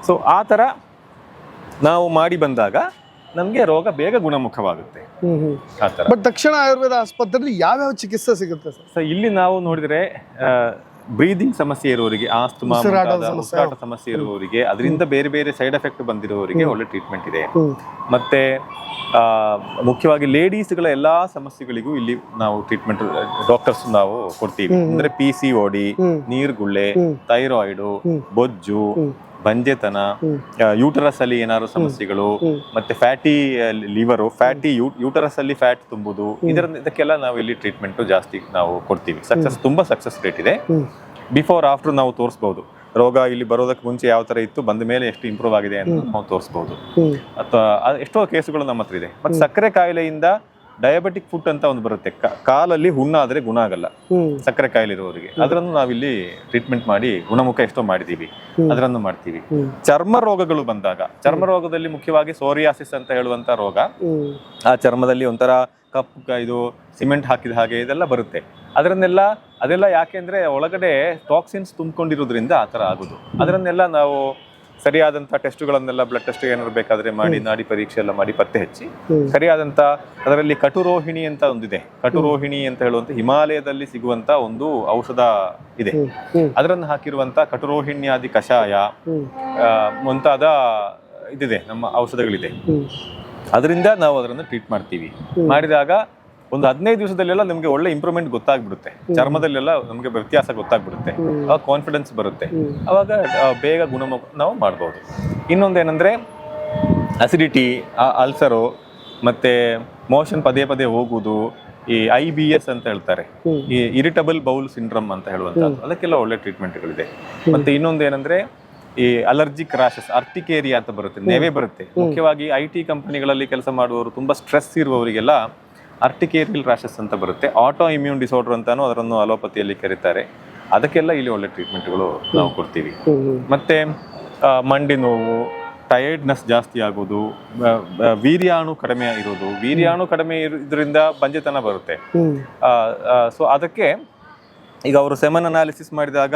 ಸೊ ಆ ತರ ನಾವು ಮಾಡಿ ಬಂದಾಗ ನಮಗೆ ರೋಗ ಬೇಗ ಗುಣಮುಖವಾಗುತ್ತೆ. ಆ ಬಟ್ ತಕ್ಷಣ ಆಯುರ್ವೇದ ಆಸ್ಪತ್ರೆಯಲ್ಲಿ ಯಾವ್ಯಾವ ಚಿಕಿತ್ಸೆ ಸಿಗುತ್ತೆ ಸರ್? ಸೊ ಇಲ್ಲಿ ನಾವು ನೋಡಿದ್ರೆ ಬ್ರೀದಿಂಗ್ ಸಮಸ್ಯೆ ಇರುವವರಿಗೆ ಆಸ್ತಮಾ ಉಸಿರಾಟದ ಮುಂತಾದ ಸಮಸ್ಯೆ. ಉಸಿರಾಟ ಸಮಸ್ಯೆ ಇರುವವರಿಗೆ ಅದರಿಂದ ಬೇರೆ ಬೇರೆ ಸೈಡ್ ಎಫೆಕ್ಟ್ ಬಂದಿರುವವರಿಗೆ ಒಳ್ಳೆ ಟ್ರೀಟ್ಮೆಂಟ್ ಇದೆ. ಹ್ಮ್. ಮತ್ತೆ ಆ, ಮುಖ್ಯವಾಗಿ ಲೇಡೀಸ್ಗಳ ಎಲ್ಲಾ ಸಮಸ್ಯೆಗಳಿಗೂ ಇಲ್ಲಿ ನಾವು ಟ್ರೀಟ್ಮೆಂಟ್ ಡಾಕ್ಟರ್ಸ್ ನಾವು ಕೊಡ್ತೀವಿ. ಅಂದ್ರೆ ಪಿ ಸಿ ಓಡಿ. ನೀರ್ಗುಳ್ಳೆ. ಥೈರಾಯ್ಡು ಬೊಜ್ಜು. ಬಂಜೆತನ. ಯೂಟರಸ್ ಅಲ್ಲಿ ಏನಾದ್ರು ಸಮಸ್ಯೆಗಳು ಮತ್ತೆ ಫ್ಯಾಟಿ ಲಿವರ್ ಫ್ಯಾಟಿ ಯೂಟರಸ್ ಅಲ್ಲಿ ಫ್ಯಾಟ್ ತುಂಬುದು ಇದರ ಇದಕ್ಕೆಲ್ಲ ನಾವು ಇಲ್ಲಿ ಟ್ರೀಟ್ಮೆಂಟ್ ಜಾಸ್ತಿ ನಾವು ಕೊಡ್ತೀವಿ. ಸಕ್ಸಸ್ ತುಂಬಾ ಸಕ್ಸಸ್ ರೇಟ್ ಇದೆ. ಬಿಫೋರ್ ಆಫ್ಟರ್ ನಾವು ತೋರಿಸಬಹುದು ರೋಗ ಇಲ್ಲಿ ಬರೋದಕ್ಕೆ ಮುಂಚೆ ಯಾವ ತರ ಇತ್ತು ಬಂದ ಮೇಲೆ ಎಷ್ಟು ಇಂಪ್ರೂವ್ ಆಗಿದೆ ಅಂತ ನಾವು ತೋರಿಸಬಹುದು ಅಥವಾ ಎಷ್ಟೋ ಕೇಸುಗಳು ನಮ್ಮ ಹತ್ರ ಇದೆ. ಮತ್ತೆ ಸಕ್ಕರೆ ಕಾಯಿಲೆಯಿಂದ ಡಯಾಬೆಟಿಕ್ ಫುಡ್ ಅಂತ ಒಂದು ಬರುತ್ತೆ. ಕಾಲಲ್ಲಿ ಹುಣ್ಣಾದ್ರೆ ಗುಣ ಆಗಲ್ಲ. ಸಕ್ಕರೆ ಕಾಯಿಲೆ ಇರುವವರಿಗೆ ಅದರನ್ನು ನಾವಿಲ್ಲಿ ಟ್ರೀಟ್ಮೆಂಟ್ ಮಾಡಿ ಗುಣಮುಖ ಎಷ್ಟೋ ಮಾಡಿದೀವಿ. ಅದರನ್ನು ಮಾಡ್ತೀವಿ. ಚರ್ಮ ರೋಗಗಳು ಬಂದಾಗ ಚರ್ಮ ರೋಗದಲ್ಲಿ ಮುಖ್ಯವಾಗಿ ಸೋರಿಯಾಸಿಸ್ ಅಂತ ಹೇಳುವಂತ ರೋಗ ಆ ಚರ್ಮದಲ್ಲಿ ಒಂಥರ ಕಪ್ಪು ಇದು ಸಿಮೆಂಟ್ ಹಾಕಿದ ಹಾಗೆ ಇದೆಲ್ಲ ಬರುತ್ತೆ. ಅದರನ್ನೆಲ್ಲ ಅದೆಲ್ಲ ಯಾಕೆಂದ್ರೆ ಒಳಗಡೆ ಟಾಕ್ಸಿನ್ಸ್ ತುಂಬಿಕೊಂಡಿರೋದ್ರಿಂದ ಆ ಥರ ಆಗೋದು. ಅದರನ್ನೆಲ್ಲ ನಾವು ಸರಿಯಾದಂಥ ಟೆಸ್ಟ್ಗಳನ್ನೆಲ್ಲ ಬ್ಲಡ್ ಟೆಸ್ಟ್ ಏನಾದ್ರು ಬೇಕಾದ್ರೆ ಮಾಡಿ ನಾಡಿ ಪರೀಕ್ಷೆ ಎಲ್ಲ ಮಾಡಿ ಪತ್ತೆ ಹಚ್ಚಿ ಸರಿಯಾದಂತಹ ಸರಿಯಾದಂಥ ಅದರಲ್ಲಿ ಕಟುರೋಹಿಣಿ ಅಂತ ಒಂದಿದೆ. ಕಟುರೋಹಿಣಿ ಅಂತ ಹೇಳುವಂತ ಹಿಮಾಲಯದಲ್ಲಿ ಸಿಗುವಂತ ಒಂದು ಔಷಧ ಇದೆ. ಅದರನ್ನು ಹಾಕಿರುವಂತ ಕಟುರೋಹಿಣ್ಯಾದಿ ಕಷಾಯ ಮುಂತಾದ ಇದಿದೆ ನಮ್ಮ ಔಷಧಗಳಿದೆ. ಅದರಿಂದ ನಾವು ಅದರನ್ನು ಟ್ರೀಟ್ ಮಾಡ್ತೀವಿ. ಮಾಡಿದಾಗ ಒಂದು ಹದಿನೈದು ದಿವಸದಲ್ಲೆಲ್ಲ ನಿಮಗೆ ಒಳ್ಳೆ ಇಂಪ್ರೂವ್ಮೆಂಟ್ ಗೊತ್ತಾಗ್ಬಿಡುತ್ತೆ. ಚರ್ಮದಲ್ಲೆಲ್ಲ ನಮಗೆ ವ್ಯತ್ಯಾಸ ಗೊತ್ತಾಗ್ಬಿಡುತ್ತೆ. ಅವಾಗ ಕಾನ್ಫಿಡೆನ್ಸ್ ಬರುತ್ತೆ. ಅವಾಗ ಬೇಗ ಗುಣಮುಖ ನಾವು ಮಾಡ್ಬೋದು. ಇನ್ನೊಂದೇನೆಂದ್ರೆ ಅಸಿಡಿಟಿ ಅಲ್ಸರು ಮತ್ತೆ ಮೋಷನ್ ಪದೇ ಪದೇ ಹೋಗುವುದು ಈ ಐ ಬಿ ಎಸ್ ಅಂತ ಹೇಳ್ತಾರೆ. ಈ ಇರಿಟಬಲ್ ಬೌಲ್ ಸಿಂಡ್ರಮ್ ಅಂತ ಹೇಳುವಂತದ್ದು ಅದಕ್ಕೆಲ್ಲ ಒಳ್ಳೆ ಟ್ರೀಟ್ಮೆಂಟ್ಗಳಿದೆ ಮತ್ತೆ ಇನ್ನೊಂದೇನೆಂದ್ರೆ ಈ ಅಲರ್ಜಿಕ್ ರಾಶಸ್ ಅರ್ಟಿಕೇರಿಯಾ ಅಂತ ಬರುತ್ತೆ. ನೆವೆ ಬರುತ್ತೆ. ಮುಖ್ಯವಾಗಿ ಐ ಟಿ ಕಂಪನಿಗಳಲ್ಲಿ ಕೆಲಸ ಮಾಡುವವರು ತುಂಬಾ ಸ್ಟ್ರೆಸ್ ಇರುವವರಿಗೆಲ್ಲ ಅರ್ಟಿಕೇರಿಯಲ್ ರ್ಯಾಷಸ್ ಅಂತ ಬರುತ್ತೆ. ಆಟೋ ಇಮ್ಯೂನ್ ಡಿಸಾರ್ಡರ್ ಅಂತಾನು ಅದರನ್ನು ಅಲೋಪತಿಯಲ್ಲಿ ಕರೀತಾರೆ. ಅದಕ್ಕೆಲ್ಲ ಇಲ್ಲಿ ಒಳ್ಳೆ ಟ್ರೀಟ್ಮೆಂಟ್ಗಳು ನಾವು ಕೊಡ್ತೀವಿ. ಮತ್ತೆ ಮಂಡಿ ನೋವು ಟಯರ್ಡ್ನೆಸ್ ಜಾಸ್ತಿ ಆಗೋದು ವೀರ್ಯಾಣು ಕಡಿಮೆ ಇರೋದು. ವೀರ್ಯಾಣು ಕಡಿಮೆ ಇರೋದ್ರಿಂದ ಬಂಜೆತನ ಬರುತ್ತೆ. ಸೊ ಅದಕ್ಕೆ ಈಗ ಅವರು ಸೆಮನ್ ಅನಾಲಿಸಿಸ್ ಮಾಡಿದಾಗ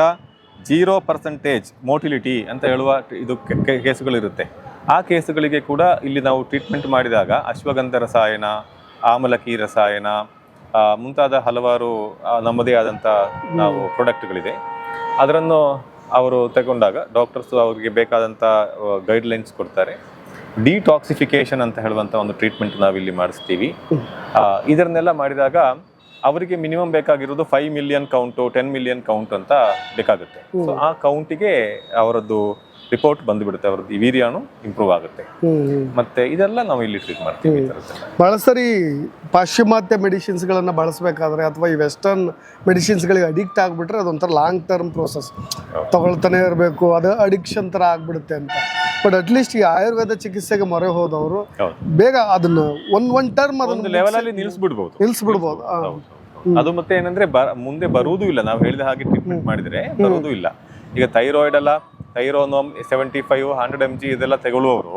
ಜೀರೋ ಪರ್ಸೆಂಟೇಜ್ ಮೋಟಿಲಿಟಿ ಅಂತ ಹೇಳುವ ಇದು ಕೇಸುಗಳಿರುತ್ತೆ. ಆ ಕೇಸುಗಳಿಗೆ ಕೂಡ ಇಲ್ಲಿ ನಾವು ಟ್ರೀಟ್ಮೆಂಟ್ ಮಾಡಿದಾಗ ಅಶ್ವಗಂಧ ರಸಾಯನ ಆಮಲಕಿ ರಸಾಯನ ಮುಂತಾದ ಹಲವಾರು ನಮ್ಮದೇ ಆದಂಥ ನಾವು ಪ್ರಾಡಕ್ಟ್ಗಳಿದೆ ಅದನ್ನು ಅವರು ತಗೊಂಡಾಗ ಡಾಕ್ಟರ್ಸು ಅವರಿಗೆ ಬೇಕಾದಂಥ ಗೈಡ್ಲೈನ್ಸ್ ಕೊಡ್ತಾರೆ. ಡಿಟಾಕ್ಸಿಫಿಕೇಶನ್ ಅಂತ ಹೇಳುವಂಥ ಒಂದು ಟ್ರೀಟ್ಮೆಂಟ್ ನಾವಿಲ್ಲಿ ಮಾಡಿಸ್ತೀವಿ. ಇದನ್ನೆಲ್ಲ ಮಾಡಿದಾಗ ಅವರಿಗೆ ಮಿನಿಮಮ್ ಬೇಕಾಗಿರೋದು five million count ten million count ಅಂತ ಬೇಕಾಗುತ್ತೆ. ಸೊ ಆ ಕೌಂಟಿಗೆ ಅವರದ್ದು ರಿಪೋರ್ಟ್ ಬಂದ್ಬಿಡುತ್ತೆ ಅವ್ರದ್ದು ಈ ವೀರ್ಯಾಣು ಇಂಪ್ರೂವ್ ಆಗುತ್ತೆ. ಮತ್ತೆ ಇದೆಲ್ಲ ನಾವು ಇಲ್ಲಿ ಟ್ರೀಟ್ ಮಾಡ್ತೀವಿ. ಬಹಳ ಸರಿ ಪಾಶ್ಚಿಮಾತ್ಯ ಮೆಡಿಸಿನ್ಸ್ಗಳನ್ನು ಬಳಸಬೇಕಾದ್ರೆ ಅಥವಾ ಈ ವೆಸ್ಟರ್ನ್ ಮೆಡಿಸಿನ್ಸ್ಗಳಿಗೆ ಅಡಿಕ್ಟ್ ಆಗಿಬಿಟ್ರೆ ಅದೊಂಥರ ಲಾಂಗ್ ಟರ್ಮ್ ಪ್ರೋಸೆಸ್ ತಗೊಳ್ತಾನೆ ಇರಬೇಕು ಅದು ಅಡಿಕ್ಷನ್ ಥರ ಆಗ್ಬಿಡುತ್ತೆ ಅಂತ. ಬಟ್ ಅಟ್ಲೀಸ್ಟ್ ಈ ಆಯುರ್ವೇದ ಚಿಕಿತ್ಸೆಗೆ ಮೊರೆ ಹೋದವರು ಬೇಗ ಅದನ್ನ ಒನ್ ಒನ್ ಟರ್ಮ್ ಒಂದು ಲೆವೆಲಲ್ಲಿ ಲೆವೆಲ್ ಅಲ್ಲಿ ನಿಲ್ಲಿಸ್ಬಿಡ್ಬೋದು ನಿಲ್ಲಿಸ್ಬಿಡ್ಬೋದು ಆ. ಹೌದು, ಹೌದು. ಅದು ಮತ್ತೆ ಏನಂದ್ರೆ ಮುಂದೆ ಬರುವುದೂ ಇಲ್ಲ. ನಾವು ಹೇಳಿದ ಹಾಗೆ ಟ್ರೀಟ್ಮೆಂಟ್ ಮಾಡಿದ್ರೆ ಬರುವುದೂ ಇಲ್ಲ. ಈಗ ಥೈರಾಯ್ಡ್ ಎಲ್ಲ Thyronorm seventy five hundred M G ಇದೆಲ್ಲ ತಗೊಳ್ಳುವವರು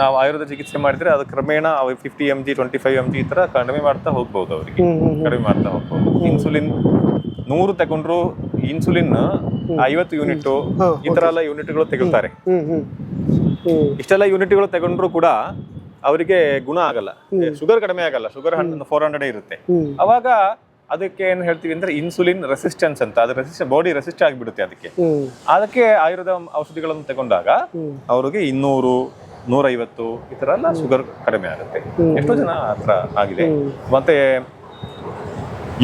ನಾವು ಆಯುರ್ವೇದ ಚಿಕಿತ್ಸೆ ಮಾಡಿದ್ರೆ ಅದು ಕ್ರಮೇಣ fifty M G twenty five M G ಈ ತರ ಕಡಿಮೆ ಮಾಡ್ತಾ ಹೋಗ್ಬಹುದು ಅವರಿಗೆ. ಕಡಿಮೆ ಮಾಡ್ತಾ ಹೋಗ್ಬೋದು. ಇನ್ಸುಲಿನ್ ನೂರು ತಗೊಂಡ್ರು ಇನ್ಸುಲಿನ್ ಐವತ್ತು ಯೂನಿಟ್ ಈ ತರ ಎಲ್ಲ ಯೂನಿಟ್ಗಳು ತೆಗೊಳ್ತಾರೆ. ಇಷ್ಟೆಲ್ಲ ಯೂನಿಟ್ಗಳು ತಗೊಂಡ್ರು ಕೂಡ ಅವರಿಗೆ ಗುಣ ಆಗಲ್ಲ. ಶುಗರ್ ಕಡಿಮೆ ಆಗಲ್ಲ. ಶುಗರ್ ಫೋರ್ ಹಂಡ್ರೆಡ್ ಇರುತ್ತೆ. ಅವಾಗ ಅದಕ್ಕೆ ಏನು ಹೇಳ್ತೀವಿ ಅಂದ್ರೆ ಇನ್ಸುಲಿನ್ ರೆಸಿಸ್ಟೆನ್ಸ್ ಅಂತ. ಅದು ರೆಸಿಸ್ಟ್ ಬಾಡಿ ರೆಸಿಸ್ಟ್ ಆಗಿಬಿಡುತ್ತೆ ಅದಕ್ಕೆ. ಅದಕ್ಕೆ ಆಯುರ್ವೇದ ಔಷಧಿಗಳನ್ನು ತಗೊಂಡಾಗ. ಅವ್ರಿಗೆ ಇನ್ನೂರು ನೂರೈವತ್ತು ಈ ತರ ಎಲ್ಲ ಶುಗರ್ ಕಡಿಮೆ ಆಗುತ್ತೆ. ಎಷ್ಟೋ ಜನ ಹತ್ರ ಆಗಿದೆ. ಮತ್ತೆ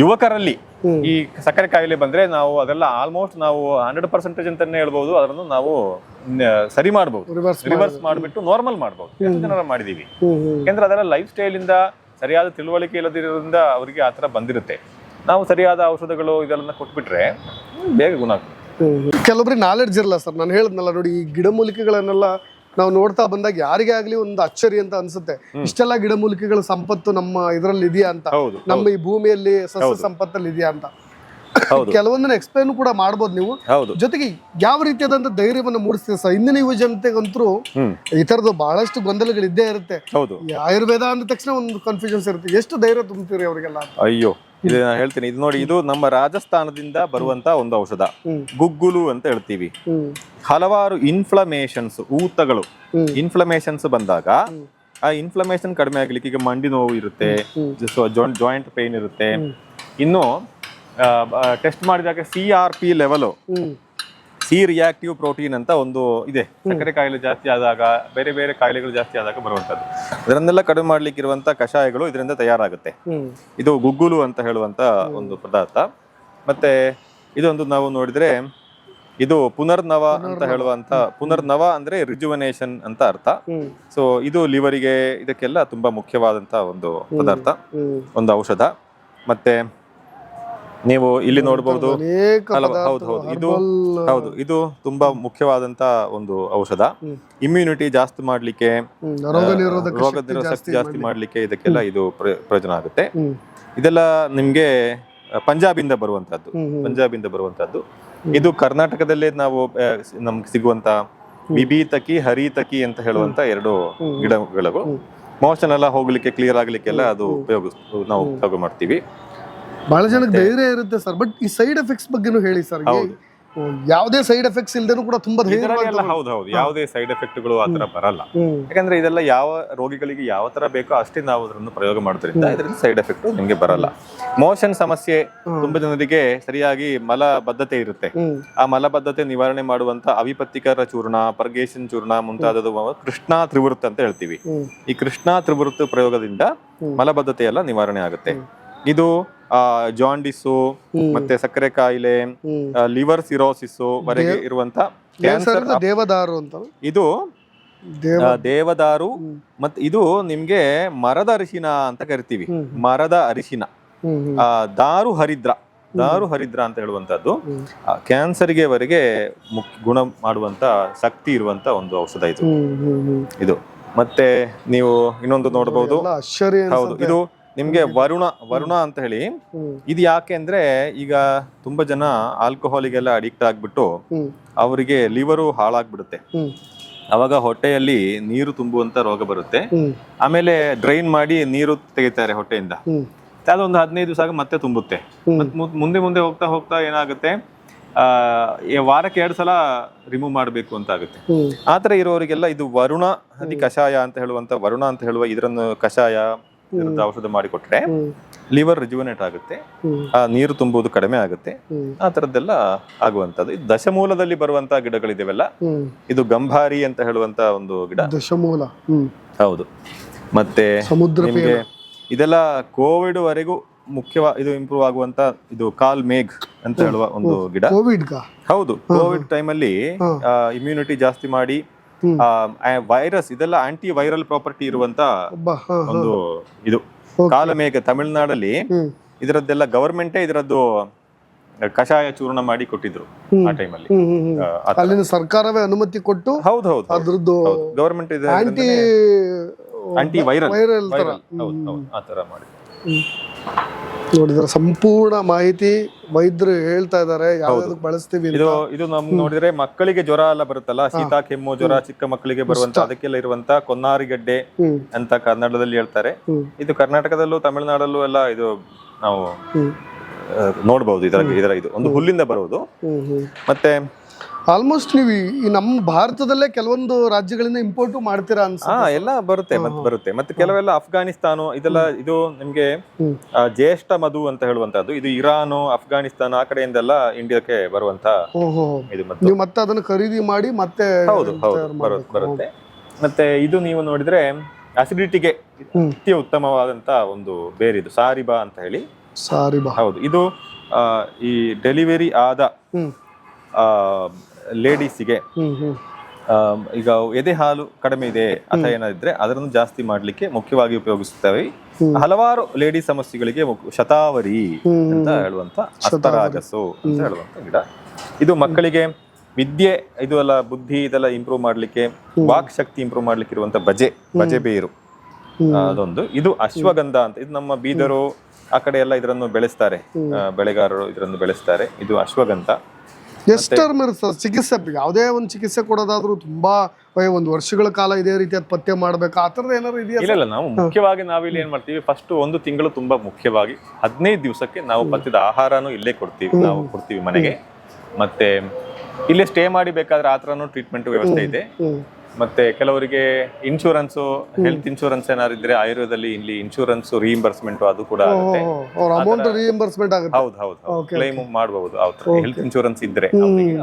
ಯುವಕರಲ್ಲಿ ಈ ಸಕ್ಕರೆ ಕಾಯಿಲೆ ಬಂದ್ರೆ ನಾವು ಅದೆಲ್ಲ ಆಲ್ಮೋಸ್ಟ್ ನಾವು ಹಂಡ್ರೆಡ್ ಪರ್ಸೆಂಟೇಜ್ ಅಂತಾನೆ ಹೇಳ್ಬಹುದು ಅದನ್ನು ನಾವು ಸರಿ ಮಾಡಬಹುದು ರಿವರ್ಸ್ ಮಾಡಿಬಿಟ್ಟು ನಾರ್ಮಲ್ ಮಾಡಬಹುದು ಎಷ್ಟು ಜನರ ಮಾಡಿದೀವಿ. ಯಾಕಂದ್ರೆ ಅದರ ಲೈಫ್ ಸ್ಟೈಲ್ ಇಂದ ಸರಿಯಾದ ತಿಳುವಳಿಕೆ ಇಲ್ಲದಿರೋದ್ರಿಂದ ಅವರಿಗೆ ಆ ಥರ ಬಂದಿರುತ್ತೆ. ನಾವು ಸರಿಯಾದ ಔಷಧಗಳು ಇದೆಲ್ಲ ಕೊಟ್ಬಿಟ್ರೆ ಬೇಗ ಗುಣ ಆಗ್ತದೆ. ಕೆಲವೊಬ್ರಿಗೆ ನಾಲೆಡ್ಜ್ ಇರಲ್ಲ ಸರ್. ನಾನು ಹೇಳಿದ್ನಲ್ಲ ನೋಡಿ ಈ ಗಿಡಮೂಲಿಕೆಗಳನ್ನೆಲ್ಲ ನಾವು ನೋಡ್ತಾ ಬಂದಾಗ ಯಾರಿಗೇ ಆಗ್ಲಿ ಒಂದು ಅಚ್ಚರಿ ಅಂತ ಅನ್ಸುತ್ತೆ. ಇಷ್ಟೆಲ್ಲ ಗಿಡಮೂಲಿಕೆಗಳ ಸಂಪತ್ತು ನಮ್ಮ ಇದರಲ್ಲಿ ಇದೆಯಾ ಅಂತ. ಹೌದು ನಮ್ಮ ಈ ಭೂಮಿಯಲ್ಲಿ ಸಸ್ಯ ಸಂಪತ್ತಲ್ಲಿ ಇದೆಯಾ ಅಂತ. ಹೌದು. ಕೆಲವೊಂದನ್ನ ಎಕ್ಸ್ಪ್ಲೈನ್ ಕೂಡ ಮಾಡ್ಬೋದು ನೀವು. ಹೌದು. ಜೊತೆಗೆ ಯಾವ ರೀತಿಯಾದಂತ ಧೈರ್ಯವನ್ನು ಮೂಡಿಸ್ತೀವಿ ಸರ್? ಇಂದಿನ ಯುವ ಜನತೆಗಂತೂ ಹ್ಮ್. ಈ ತರದ್ದು ಬಹಳಷ್ಟು ಗೊಂದಲಗಳು ಇದ್ದೇ ಇರುತ್ತೆ. ಹೌದು. ಈ ಆಯುರ್ವೇದ ಅಂದ ತಕ್ಷಣ ಒಂದು ಕನ್ಫ್ಯೂಷನ್ಸ್ ಇರುತ್ತೆ. ಎಷ್ಟು ಧೈರ್ಯ ತುಂಬ್ತೀರಿ ಅವರಿಗೆಲ್ಲ ಅಯ್ಯೋ. ಇದು ನಾನು ಹೇಳ್ತೀನಿ. ಇದು ನೋಡಿ ಇದು ನಮ್ಮ ರಾಜಸ್ಥಾನದಿಂದ ಬರುವಂತ ಒಂದು ಔಷಧ. ಗುಗ್ಗುಲು ಅಂತ ಹೇಳ್ತೀವಿ. ಹಲವಾರು ಇನ್ಫ್ಲಮೇಷನ್ಸ್ ಊತಗಳು. ಇನ್ಫ್ಲಮೇಷನ್ಸ್ ಬಂದಾಗ ಆ ಇನ್ಫ್ಲಮೇಷನ್ ಕಡಿಮೆ ಆಗ್ಲಿಕ್ಕೆ ಈಗ ಮಂಡಿ ನೋವು ಇರುತ್ತೆ ಜಾಯಿಂಟ್ ಪೇನ್ ಇರುತ್ತೆ. ಇನ್ನು ಟೆಸ್ಟ್ ಮಾಡಿದಾಗ C R P level C reactive protein ಅಂತ ಒಂದು ಇದೆ. ಸಕ್ಕರೆ ಕಾಯಿಲೆ ಜಾಸ್ತಿ ಆದಾಗ ಬೇರೆ ಬೇರೆ ಕಾಯಿಲೆಗಳು ಜಾಸ್ತಿ ಆದಾಗ ಬರುವಂತದ್ದು ಅದರನ್ನೆಲ್ಲ ಕಡಿಮೆ ಮಾಡ್ಲಿಕ್ಕೆ ಇರುವಂತ ಕಷಾಯಗಳು ಇದರಿಂದ ತಯಾರಾಗುತ್ತೆ. ಇದು ಗುಗ್ಗುಲು ಅಂತ ಹೇಳುವಂತ ಒಂದು ಪದಾರ್ಥ. ಮತ್ತೆ ಇದೊಂದು ನಾವು ನೋಡಿದ್ರೆ ಇದು ಪುನರ್ನವ ಅಂತ ಹೇಳುವಂತ ಪುನರ್ನವ ಅಂದ್ರೆ ರಿಜುವನೇಷನ್ ಅಂತ ಅರ್ಥ. ಸೊ ಇದು ಲಿವರಿಗೆ ಇದಕ್ಕೆಲ್ಲ ತುಂಬಾ ಮುಖ್ಯವಾದಂತ ಒಂದು ಪದಾರ್ಥ. ಒಂದು ಔಷಧ. ಮತ್ತೆ ನೀವು ಇಲ್ಲಿ ನೋಡಬಹುದು ಹೌದು ಹೌದು. ಇದು ಹೌದು ಇದು ತುಂಬಾ ಮುಖ್ಯವಾದಂತ ಒಂದು ಔಷಧ. ಇಮ್ಯುನಿಟಿ ಜಾಸ್ತಿ ಮಾಡ್ಲಿಕ್ಕೆ ರೋಗ ನಿರೋಧಕ ಜಾಸ್ತಿ ಮಾಡ್ಲಿಕ್ಕೆ. ಇದಕ್ಕೆಲ್ಲ ಇದು ಪ್ರಯೋಜನ ಆಗುತ್ತೆ. ಇದೆಲ್ಲ ನಿಮ್ಗೆ ಪಂಜಾಬಿಂದ ಬರುವಂತಹದ್ದು. ಪಂಜಾಬ್ ಇಂದ ಪಂಜಾಬಿಂದ ಬರುವಂತದ್ದು ಇದು ಕರ್ನಾಟಕದಲ್ಲೇ ನಾವು ನಮ್ಗೆ ಸಿಗುವಂತ ಬಿಬಿ ಹರಿತಕಿ ಅಂತ ಹೇಳುವಂತ ಎರಡು ಗಿಡಗಳು. ಮೋಷನ್ ಎಲ್ಲ ಹೋಗ್ಲಿಕ್ಕೆ ಕ್ಲಿಯರ್ ಆಗ್ಲಿಕ್ಕೆಲ್ಲ ಅದು ಉಪಯೋಗ ನಾವು ಉಪಯೋಗ ಮಾಡ್ತೀವಿ. ಬಹಳ ಜನಕ್ಕೆ ಧೈರ್ಯ ಇರುತ್ತೆ ಸರ್. ಬಟ್ ಈ ಸೈಡ್ ಎಫೆಕ್ಟ್ಸ್ ಬಗ್ಗೆನು ಹೇಳಿ ಸರ್. ಯಾವುದೇ ಸೈಡ್ ಎಫೆಕ್ಟ್ಸ್ ಇಲ್ದೇನು ಕೂಡ ತುಂಬಾ ಧೈರ್ಯ ಹೌದು ಹೌದು. ಯಾವುದೇ ಸೈಡ್ ಎಫೆಕ್ಟ್ಗಳು ಆತರ ಬರಲ್ಲ. ಯಾಕಂದ್ರೆ ಇದೆಲ್ಲ ಯಾವ ರೋಗಿಗಳಿಗೆ ಯಾವ ತರ ಬೇಕೋ ಅಷ್ಟೇ ನಾವು ಅದನ್ನು ಪ್ರಯೋಗ ಮಾಡೋದ್ರಿಂದ ಇದರಿಂದ ಸೈಡ್ ಎಫೆಕ್ಟ್ ನಿಮಗೆ ಬರಲ್ಲ. ಮೋಷನ್ ಸಮಸ್ಯೆ ತುಂಬಾ ಜನರಿಗೆ ಸರಿಯಾಗಿ ಮಲಬದ್ಧತೆ ಇರುತ್ತೆ. ಆ ಮಲಬದ್ಧತೆ ನಿವಾರಣೆ ಮಾಡುವಂತ ಅವಿಪತ್ತಿಕರ ಚೂರ್ಣ ಪರ್ಗೇಶನ್ ಚೂರ್ಣ ಮುಂತಾದದು ಕೃಷ್ಣ ತ್ರಿವೃತ್ತ ಅಂತ ಹೇಳ್ತೀವಿ. ಈ ಕೃಷ್ಣ ತ್ರಿವೃತ್ತ ಪ್ರಯೋಗದಿಂದ ಮಲಬದ್ಧತೆ ಎಲ್ಲ ನಿವಾರಣೆ ಆಗುತ್ತೆ. ಇದು ಜಾಂಡಿಸು ಮತ್ತೆ ಸಕ್ಕರೆ ಕಾಯಿಲೆ ಲಿವರ್ ಸಿರೋಸಿಸ್ ವರೆಗೆ ಇರುವಂತ ಕ್ಯಾನ್ಸರ್ ದೇವದಾರು ಅಂತ ಇದು ದೇವದಾರು ಮತ್ತೆ ಇದು ನಿಮ್ಗೆ ಮರದ ಅರಿಶಿನ ಅಂತ ಕರಿತೀವಿ. ಮರದ ಅರಿಶಿನ. ದಾರು ಹರಿದ್ರ. ದಾರು ಹರಿದ್ರ ಅಂತ ಹೇಳುವಂತದ್ದು ಕ್ಯಾನ್ಸರ್ಗೆ ವರೆಗೆ ಗುಣ ಮಾಡುವಂತ ಶಕ್ತಿ ಇರುವಂತ ಒಂದು ಔಷಧ ಇದು. ಇದು. ಮತ್ತೆ ನೀವು ಇನ್ನೊಂದು ನೋಡಬಹುದು ಹೌದು. ಇದು ನಿಮ್ಗೆ ವರುಣ ವರುಣ ಅಂತ ಹೇಳಿ ಇದು ಯಾಕೆ ಅಂದ್ರೆ ಈಗ ತುಂಬಾ ಜನ ಆಲ್ಕೋಹಾಲಿಗೆಲ್ಲ ಅಡಿಕ್ಟ್ ಆಗ್ಬಿಟ್ಟು ಅವರಿಗೆ ಲಿವರು ಹಾಳಾಗ್ಬಿಡುತ್ತೆ. ಅವಾಗ ಹೊಟ್ಟೆಯಲ್ಲಿ ನೀರು ತುಂಬುವಂತ ರೋಗ ಬರುತ್ತೆ. ಆಮೇಲೆ ಡ್ರೈನ್ ಮಾಡಿ ನೀರು ತೆಗಿತಾರೆ ಹೊಟ್ಟೆಯಿಂದ. ಅದೊಂದು ಹದಿನೈದು ದಿವಸ ಮತ್ತೆ ತುಂಬುತ್ತೆ. ಮುಂದೆ ಮುಂದೆ ಹೋಗ್ತಾ ಹೋಗ್ತಾ ಏನಾಗುತ್ತೆ? ಆ ವಾರಕ್ಕೆ ಎರಡು ಸಲ ರಿಮೂವ್ ಮಾಡಬೇಕು ಅಂತ ಆಗುತ್ತೆ. ಆತರ ಇರೋರಿಗೆಲ್ಲ ಇದು ವರುಣ ಕಷಾಯ ಅಂತ ಹೇಳುವಂತ ವರುಣ ಅಂತ ಹೇಳುವ ಇದರನ್ನು ಕಷಾಯ ಇದರದ್ದು ಔಷಧ ಮಾಡಿಕೊಟ್ರೆ ಕೊಟ್ರೆ ಲಿವರ್ ರಿಜುವನೇಟ್ ಆಗುತ್ತೆ. ಆ ನೀರು ತುಂಬುವುದು ಕಡಿಮೆ ಆಗುತ್ತೆ. ಆ ತರದ್ದೆಲ್ಲ ಆಗುವಂತದ್ದು ದಶಮೂಲದಲ್ಲಿ ಬರುವಂತ ಗಿಡಗಳಿದೆಲ್ಲ ಇದು ಗಂಭಾರಿ ಅಂತ ಹೇಳುವಂತ ಒಂದು ಗಿಡ. ದಶಮೂಲ. ಹೌದು. ಮತ್ತೆ ನಿಮಗೆ ಇದೆಲ್ಲ ಕೋವಿಡ್ ವರೆಗೂ ಮುಖ್ಯವಾಗಿ ಇದು ಇಂಪ್ರೂವ್ ಆಗುವಂತ ಇದು ಕಾಲ್ ಮೇಘ್ ಅಂತ ಹೇಳುವ ಒಂದು ಗಿಡ. ಕೋವಿಡ್ ಹೌದು. ಕೋವಿಡ್ ಟೈಮಲ್ಲಿ ಇಮ್ಯುನಿಟಿ ಜಾಸ್ತಿ ಮಾಡಿ. ವೈರಸ್ ಇದೆಲ್ಲ ಆಂಟಿ ವೈರಲ್ ಪ್ರಾಪರ್ಟಿ ಇರುವಂತ ಒಂದು ಇದು. ಕಾಲಮೇಘ ತಮಿಳುನಾಡಲ್ಲಿ ಇದರದ್ದೆಲ್ಲ ಗವರ್ಮೆಂಟೇ ಇದರದ್ದು ಕಷಾಯ ಚೂರ್ಣ ಮಾಡಿ ಕೊಟ್ಟಿದ್ರು ಆ ಟೈಮಲ್ಲಿ ಅಲ್ಲಿನ ಸರ್ಕಾರವೇ ಅನುಮತಿ ಕೊಟ್ಟು ಹೌದು ಹೌದು ಅದ್ರದ್ದು ಗವರ್ಮೆಂಟ್ ಇದೆ ಆಂಟಿ ವೈರಲ್ ವೈರಲ್ ಹೌದು ಹೌದು. ಆ ತರ ಮಾಡಿ ನೋಡಿದ್ರೆ ಸಂಪೂರ್ಣ ಮಾಹಿತಿ ವೈದ್ಯರು ಹೇಳ್ತಾ ಇದಾರೆ ಯಾವ್ದಕ್ಕೆ ಬಳಸ್ತೀವಿ. ಇದು ಇದು ನಮ್ ನೋಡಿದ್ರೆ ಮಕ್ಕಳಿಗೆ ಜ್ವರ ಎಲ್ಲ ಬರುತ್ತಲ್ಲ ಸೀತಾ ಕೆಮ್ಮು ಜ್ವರ ಚಿಕ್ಕ ಮಕ್ಕಳಿಗೆ ಬರುವಂತ ಅದಕ್ಕೆಲ್ಲ ಇರುವಂತ ಕೊನ್ನಾರಿಗಡ್ಡೆ ಅಂತ ಕನ್ನಡದಲ್ಲಿ ಹೇಳ್ತಾರೆ. ಇದು ಕರ್ನಾಟಕದಲ್ಲೂ ತಮಿಳುನಾಡಲ್ಲೂ ಎಲ್ಲ ಇದು ನಾವು ನೋಡಬಹುದು ಇದರ ಇದರ ಇದು ಒಂದು ಹುಲ್ಲಿಂದ ಬರುವುದು ಮತ್ತೆ ಆಲ್ಮೋಸ್ಟ್ ನೀವು ಈ- ನಮ್ಮ ಭಾರತದಲ್ಲೇ ಕೆಲವೊಂದು ರಾಜ್ಯಗಳಿಂದ ಇಂಪೋರ್ಟ್ ಮಾಡ್ತೀರಾ ಅನ್ಸ ಹಾ ಎಲ್ಲ ಬರುತ್ತೆ ಮತ್ತೆ ಬರುತ್ತೆ. ಮತ್ತೆ ಕೆಲವೆಲ್ಲ ಅಫ್ಘಾನಿಸ್ತಾನ ಇದೆಲ್ಲ ಇದು ನಿಮ್ಗೆ. ಜ್ಯೇಷ್ಠ ಮಧು ಅಂತ ಹೇಳುವಂತದ್ದು ಇದು ಇರಾನ್ ಅಫ್ಘಾನಿಸ್ತಾನ ಆ ಕಡೆಯಿಂದೆಲ್ಲ ಇಂಡಿಯಾಕ್ಕೆ ಬರುವಂತ ಇದು ಮತ್ತು ನೀವು ಮತ್ತೆ ಅದನ್ನ ಖರೀದಿ ಮಾಡಿ ಮತ್ತೆ ಹೌದು ಹೌದು ಬರುತ್ತೆ ಮತ್ತೆ ಇದು ನೀವು ನೋಡಿದ್ರೆ ಅಸಿಡಿಟಿಗೆ ಅತ್ಯ ಅತಿ ಉತ್ತಮವಾದಂತ ಒಂದು ಬೇರಿದು ಸಾರಿಬಾ ಅಂತ ಹೇಳಿ. ಸಾರಿ ಬಾ ಹೌದು ಇದು ಈ ಡೆಲಿವರಿ ಆದ ಲೇಡೀಸಿಗೆ ಈಗ ಎದೆ ಹಾಲು ಕಡಿಮೆ ಇದೆ ಅಥವಾ ಏನಾದ್ರೆ ಅದನ್ನು ಜಾಸ್ತಿ ಮಾಡ್ಲಿಕ್ಕೆ ಮುಖ್ಯವಾಗಿ ಉಪಯೋಗಿಸುತ್ತೇವೆ. ಹಲವಾರು ಲೇಡಿ ಸಮಸ್ಯೆಗಳಿಗೆ ಶತಾವರಿ ಅಂತ ಹೇಳುವಂತ ಅಸ್ತರಾಜಸು ಅಂತ ಹೇಳುವಂತ ಗಿಡ. ಇದು ಮಕ್ಕಳಿಗೆ ವಿದ್ಯೆ ಇದು ಎಲ್ಲ ಬುದ್ಧಿ ಇದೆಲ್ಲ ಇಂಪ್ರೂವ್ ಮಾಡ್ಲಿಕ್ಕೆ ವಾಕ್ ಶಕ್ತಿ ಇಂಪ್ರೂವ್ ಮಾಡ್ಲಿಕ್ಕೆ ಇರುವಂತ ಬಜೆ ಬಜೆ ಬೇರು. ಅದೊಂದು. ಇದು ಅಶ್ವಗಂಧ ಅಂತ ಇದು ನಮ್ಮ ಬೀದರು ಆ ಕಡೆ ಎಲ್ಲ ಇದರನ್ನು ಬೆಳೆಸ್ತಾರೆ. ಬೆಳೆಗಾರರು ಇದರನ್ನು ಬೆಳೆಸ್ತಾರೆ. ಇದು ಅಶ್ವಗಂಧ. ಎಷ್ಟು ಟರ್ಮ್ ಇರುತ್ತೆ ಸರ್? ಚಿಕಿತ್ಸೆ ಯಾವುದೇ ಒಂದು ಚಿಕಿತ್ಸೆ ಕೊಡೋದಾದ್ರೂ ತುಂಬಾ ಒಂದು ವರ್ಷಗಳ ಕಾಲ ಇದೇ ರೀತಿ ಅದು ಪತ್ತೆ ಮಾಡ್ಬೇಕು? ಆ ಥರದ ಏನಾದ್ರು ಇದೆಯಾ ಇಲ್ಲ ಇಲ್ಲ. ನಾವು ಮುಖ್ಯವಾಗಿ ನಾವಿಲ್ಲಿ ಏನ್ ಮಾಡ್ತೀವಿ ಫಸ್ಟ್ ಒಂದು ತಿಂಗಳು ತುಂಬಾ ಮುಖ್ಯವಾಗಿ ಹದಿನೈದು ದಿವಸಕ್ಕೆ ನಾವು ಪತ್ತಿದ ಆಹಾರನೂ ಇಲ್ಲೇ ಕೊಡ್ತೀವಿ. ನಾವು ಕೊಡ್ತೀವಿ ಮನೆಗೆ. ಮತ್ತೆ ಇಲ್ಲೇ ಸ್ಟೇ ಮಾಡಿ ಬೇಕಾದ್ರೆ ಆ ಥರನೂ ಟ್ರೀಟ್ಮೆಂಟ್ ವ್ಯವಸ್ಥೆ ಇದೆ. ಮತ್ತೆ ಕೆಲವರಿಗೆ ಇನ್ಶೂರೆನ್ಸ್ ಹೆಲ್ತ್ ಇನ್ಶೂರೆನ್ಸ್ ಏನಾದ್ರು ಇದ್ರೆ ಆಯುರ್ವೇದದಲ್ಲಿ ಇಲ್ಲಿ ಇನ್ಶೂರೆನ್ಸ್ ರೀಇಂಬರ್ಸ್ಮೆಂಟ್ ಅದು ಕೂಡ ಆಗುತ್ತೆ. ಅವ್ರ ಅಮೌಂಟ್ ರಿಇಂಬರ್ಸ್ಮೆಂಟ್ ಆಗುತ್ತೆ. ಹೌದು ಹೌದು ಕ್ಲೈಮ್ ಮಾಡಬಹುದು ಹೆಲ್ತ್ ಇನ್ಶೂರೆನ್ಸ್ ಇದ್ರೆ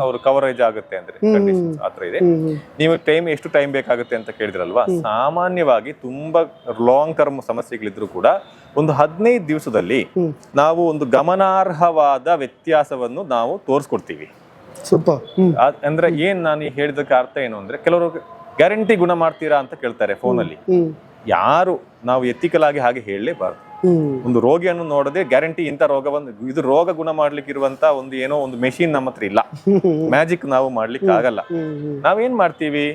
ಅವ್ರ ಕವರೇಜ್ ಆಗುತ್ತೆ ಅಂದ್ರೆ ಕಂಡೀಷನ್ಸ್ ಆತರ ಇದೆ. ನೀವು ಟೈಮ್ ಎಷ್ಟು ಟೈಮ್ ಬೇಕಾಗುತ್ತೆ ಅಂತ ಕೇಳಿದ್ರಲ್ವಾ? ಸಾಮಾನ್ಯವಾಗಿ ತುಂಬಾ ಲಾಂಗ್ ಟರ್ಮ್ ಸಮಸ್ಯೆಗಳಿದ್ರು ಕೂಡ ಒಂದು ಹದಿನೈದು ದಿವಸದಲ್ಲಿ ನಾವು ಒಂದು ಗಮನಾರ್ಹವಾದ ವ್ಯತ್ಯಾಸವನ್ನು ನಾವು ತೋರಿಸ್ಕೊಡ್ತೀವಿ. ಸ್ವಲ್ಪ ಅಂದ್ರೆ ಏನ್ ನಾನು ಹೇಳಿದಕ್ಕೆ ಅರ್ಥ ಏನು ಅಂದ್ರೆ ಕೆಲವರು ಗ್ಯಾರಂಟಿ ಗುಣ ಮಾಡ್ತೀರಾ ಅಂತ ಕೇಳ್ತಾರೆ ಫೋನಲ್ಲಿ. ಯಾರು ನಾವು ಎಥಿಕಲ್ ಆಗಿ ಹಾಗೆ ಹೇಳಲೇಬಾರದು. ಒಂದು ರೋಗಿಯನ್ನು ನೋಡದೆ ಗ್ಯಾರಂಟಿ ಇಂಥ ರೋಗವನ್ನು ಇದು ರೋಗ ಗುಣ ಮಾಡ್ಲಿಕ್ಕೆ ಇರುವಂತ ಒಂದು ಏನೋ ಒಂದು ಮೆಷಿನ್ ನಮ್ಮ ಹತ್ರ ಇಲ್ಲ. ಮ್ಯಾಜಿಕ್ ನಾವು ಮಾಡ್ಲಿಕ್ಕೆ ಆಗಲ್ಲ ನಾವೇನ್ ಮಾಡ್ತೀವಿ?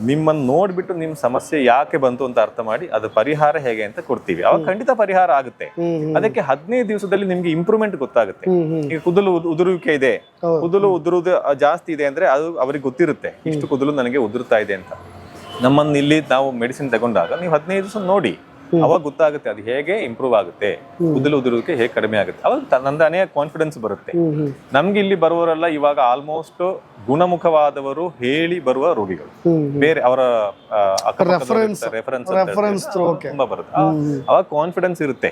ನಿಮ್ಮನ್ನ ನೋಡ್ಬಿಟ್ಟು ನಿಮ್ ಸಮಸ್ಯೆ ಯಾಕೆ ಬಂತು ಅಂತ ಅರ್ಥ ಮಾಡಿ ಅದು ಪರಿಹಾರ ಹೇಗೆ ಅಂತ ಕೊಡ್ತೀವಿ. ಅವಾಗ ಖಂಡಿತ ಪರಿಹಾರ ಆಗುತ್ತೆ. ಅದಕ್ಕೆ ಹದಿನೈದು ದಿವಸದಲ್ಲಿ ನಿಮ್ಗೆ ಇಂಪ್ರೂವ್ಮೆಂಟ್ ಗೊತ್ತಾಗುತ್ತೆ. ಈಗ ಕುದಲು ಉದ್- ಉದುರುವಿಕೆ ಇದೆ. ಕುದಲು ಉದುರುದು ಜಾಸ್ತಿ ಇದೆ ಅಂದ್ರೆ ಅದು ಅವ್ರಿಗೆ ಗೊತ್ತಿರುತ್ತೆ. ಇಷ್ಟು ಕುದಲು ನನಗೆ ಉದುರುತ್ತಾ ಇದೆ ಅಂತ. ನಮ್ಮನ್ನ ಇಲ್ಲಿ ನಾವು ಮೆಡಿಸಿನ್ ತಗೊಂಡಾಗ ನೀವು ಹದಿನೈದು ದಿವಸ ನೋಡಿ. ಅವಾಗ ಗೊತ್ತಾಗುತ್ತೆ ಅದು ಹೇಗೆ ಇಂಪ್ರೂವ್ ಆಗುತ್ತೆ ಉದಲು ಉದುರುವಿಕೆ ಹೇಗೆ ಕಡಿಮೆ ಆಗುತ್ತೆ. ಅವಾಗ ನಂದನೇ ಕಾನ್ಫಿಡೆನ್ಸ್ ಬರುತ್ತೆ. ನಮ್ಗೆ ಇಲ್ಲಿ ಬರುವವರೆಲ್ಲ ಇವಾಗ ಆಲ್ಮೋಸ್ಟ್ ಗುಣಮುಖವಾದವರು ಹೇಳಿ ಬರುವ ರೋಗಿಗಳು. ಬೇರೆ ಅವರ ರೆಫರೆನ್ಸ್ ರೆಫರೆನ್ಸ್ ತುಂಬಾ ಬರುತ್ತೆ. ಅವಾಗ ಕಾನ್ಫಿಡೆನ್ಸ್ ಇರುತ್ತೆ.